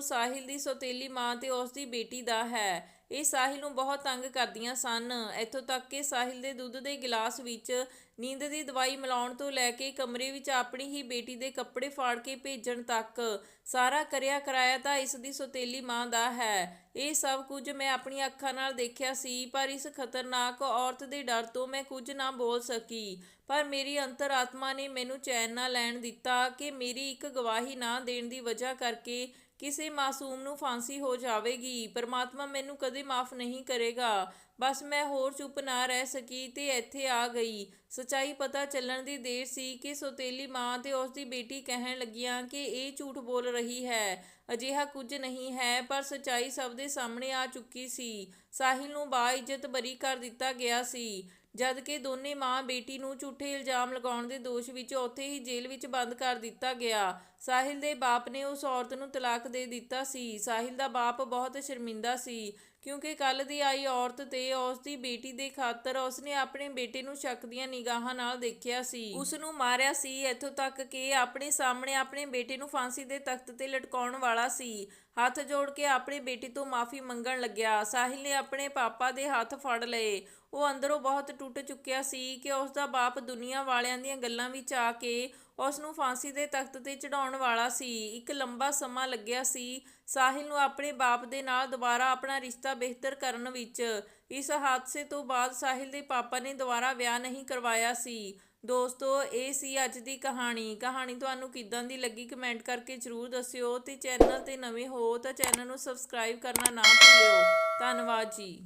S1: ਸਾਹਿਲ ਦੀ ਸੌਤੇਲੀ ਮਾਂ ਤੇ ਉਸ ਦੀ ਬੇਟੀ ਦਾ ਹੈ। ਇਹ ਸਾਹਿਲ ਨੂੰ ਬਹੁਤ ਤੰਗ ਕਰਦੀਆਂ ਸਨ। ਇੱਥੋਂ ਤੱਕ ਕਿ ਸਾਹਿਲ ਦੇ ਦੁੱਧ ਦੇ ਗਿਲਾਸ ਵਿੱਚ ਨੀਂਦ ਦੀ ਦਵਾਈ ਮਿਲਾਉਣ ਤੋਂ ਲੈ ਕੇ ਕਮਰੇ ਵਿੱਚ ਆਪਣੀ ਹੀ ਬੇਟੀ ਦੇ ਕੱਪੜੇ ਫਾੜ ਕੇ ਭੇਜਣ ਤੱਕ ਸਾਰਾ ਕਰਿਆ ਕਰਾਇਆ ਤਾਂ ਇਸ ਦੀ ਸੌਤੇਲੀ ਮਾਂ ਦਾ ਹੈ। ਇਹ ਸਭ ਕੁਝ ਮੈਂ ਆਪਣੀਆਂ ਅੱਖਾਂ ਨਾਲ ਦੇਖਿਆ ਸੀ, ਪਰ ਇਸ ਖਤਰਨਾਕ ਔਰਤ ਦੇ ਡਰ ਤੋਂ ਮੈਂ ਕੁਝ ਨਾ ਬੋਲ ਸਕੀ। ਪਰ ਮੇਰੀ ਅੰਤਰਾਤਮਾ ਨੇ ਮੈਨੂੰ ਚੈਨ ਨਾ ਲੈਣ ਦਿੱਤਾ ਕਿ ਮੇਰੀ ਇੱਕ ਗਵਾਹੀ ਨਾ ਦੇਣ ਦੀ ਵਜ੍ਹਾ ਕਰਕੇ ਕਿਸੇ ਮਾਸੂਮ ਨੂੰ ਫਾਂਸੀ ਹੋ ਜਾਵੇਗੀ, ਪਰਮਾਤਮਾ ਮੈਨੂੰ ਕਦੇ ਮਾਫ ਨਹੀਂ ਕਰੇਗਾ। ਬਸ ਮੈਂ ਹੋਰ ਚੁੱਪ ਨਾ ਰਹਿ ਸਕੀ ਤੇ ਇੱਥੇ ਆ ਗਈ। ਸਚਾਈ ਪਤਾ ਚੱਲਣ ਦੀ ਦੇਰ ਸੀ ਕਿ ਸੋਤੇਲੀ ਮਾਂ ਤੇ ਉਸ ਦੀ ਬੇਟੀ ਕਹਿਣ ਲੱਗੀਆਂ ਕਿ ਇਹ ਝੂਠ ਬੋਲ ਰਹੀ ਹੈ। ਅਜਿਹਾ ਕੁਝ ਨਹੀਂ ਹੈ, ਪਰ ਸਚਾਈ ਸਭ ਦੇ ਸਾਹਮਣੇ ਆ ਚੁੱਕੀ ਸੀ। ਸਾਹਿਲ ਨੂੰ ਬਾਇੱਜ਼ਤ ਬਰੀ ਕਰ ਦਿੱਤਾ ਗਿਆ ਸੀ। ਜਦ ਕਿ ਦੋਨੇ ਮਾਂ ਬੇਟੀ ਨੂੰ ਝੂਠੇ ਇਲਜ਼ਾਮ ਲਗਾਉਣ ਦੇ ਦੋਸ਼ ਵਿੱਚ ਉੱਥੇ ਹੀ ਜੇਲ੍ਹ ਵਿੱਚ ਬੰਦ ਕਰ ਦਿੱਤਾ ਗਿਆ। ਸਾਹਿਲ ਦੇ ਬਾਪ ਨੇ ਉਸ ਔਰਤ ਨੂੰ ਤਲਾਕ ਦੇ ਦਿੱਤਾ ਸੀ। ਸਾਹਿਲ ਦਾ ਬਾਪ ਬਹੁਤ ਸ਼ਰਮਿੰਦਾ ਸੀ। ਕਿਉਂਕਿ ਕੱਲ ਦੀ ਆਈ ਔਰਤ ਤੇ ਉਸ ਦੀ ਬੇਟੀ ਦੇ ਖਾਤਰ ਉਸਨੇ ਆਪਣੇ ਬੇਟੇ ਨੂੰ ਸ਼ੱਕ ਦੀਆਂ ਨਿਗਾਹਾਂ ਨਾਲ ਦੇਖਿਆ ਸੀ। ਉਸ ਨੂੰ ਮਾਰਿਆ ਸੀ। ਇੱਥੋਂ ਤੱਕ ਕਿ ਆਪਣੇ ਸਾਹਮਣੇ ਆਪਣੇ ਬੇਟੇ ਨੂੰ ਫਾਂਸੀ ਦੇ ਤਖਤ ਤੇ ਲਟਕਾਉਣ ਵਾਲਾ ਸੀ। ਹੱਥ ਜੋੜ ਕੇ ਆਪਣੇ ਬੇਟੀ ਤੋਂ ਮਾਫੀ ਮੰਗਣ ਲੱਗਿਆ। ਸਾਹਿਲ ਨੇ ਆਪਣੇ ਪਾਪਾ ਦੇ ਹੱਥ ਫੜ ਲਏ। ਉਹ ਅੰਦਰੋਂ ਬਹੁਤ ਟੁੱਟ ਚੁੱਕਿਆ ਸੀ ਕਿ ਉਸ ਦਾ ਬਾਪ ਦੁਨੀਆ ਵਾਲਿਆਂ ਦੀਆਂ ਗੱਲਾਂ ਵਿੱਚ ਆ ਕੇ ਉਸ ਨੂੰ ਫਾਂਸੀ ਦੇ ਤਖਤ ਤੇ ਚੜਾਉਣ ਵਾਲਾ ਸੀ। ਇੱਕ ਲੰਬਾ ਸਮਾਂ ਲੱਗਿਆ ਸੀ। ਸਾਹਿਲ ਨੂੰ ਆਪਣੇ ਬਾਪ ਦੇ ਨਾਲ ਦੁਬਾਰਾ ਆਪਣਾ ਰਿਸ਼ਤਾ ਬਿਹਤਰ ਕਰਨ ਵਿੱਚ ਇਸ ਹਾਦਸੇ ਤੋਂ ਬਾਅਦ ਸਾਹਿਲ ਦੇ ਪਾਪਾ ਨੇ ਦੁਬਾਰਾ ਵਿਆਹ ਨਹੀਂ ਕਰਵਾਇਆ ਸੀ। ਦੋਸਤੋ, ਇਹ ਸੀ ਅੱਜ ਦੀ ਕਹਾਣੀ। ਕਹਾਣੀ ਤੁਹਾਨੂੰ ਕਿੱਦਾਂ ਦੀ ਲੱਗੀ ਕਮੈਂਟ ਕਰਕੇ ਜਰੂਰ ਦੱਸਿਓ ਤੇ ਚੈਨਲ ਤੇ ਨਵੇਂ ਹੋ ਤਾਂ ਚੈਨਲ ਨੂੰ ਸਬਸਕ੍ਰਾਈਬ ਕਰਨਾ ਨਾ ਭੁੱਲਿਓ। ਧੰਨਵਾਦ ਜੀ।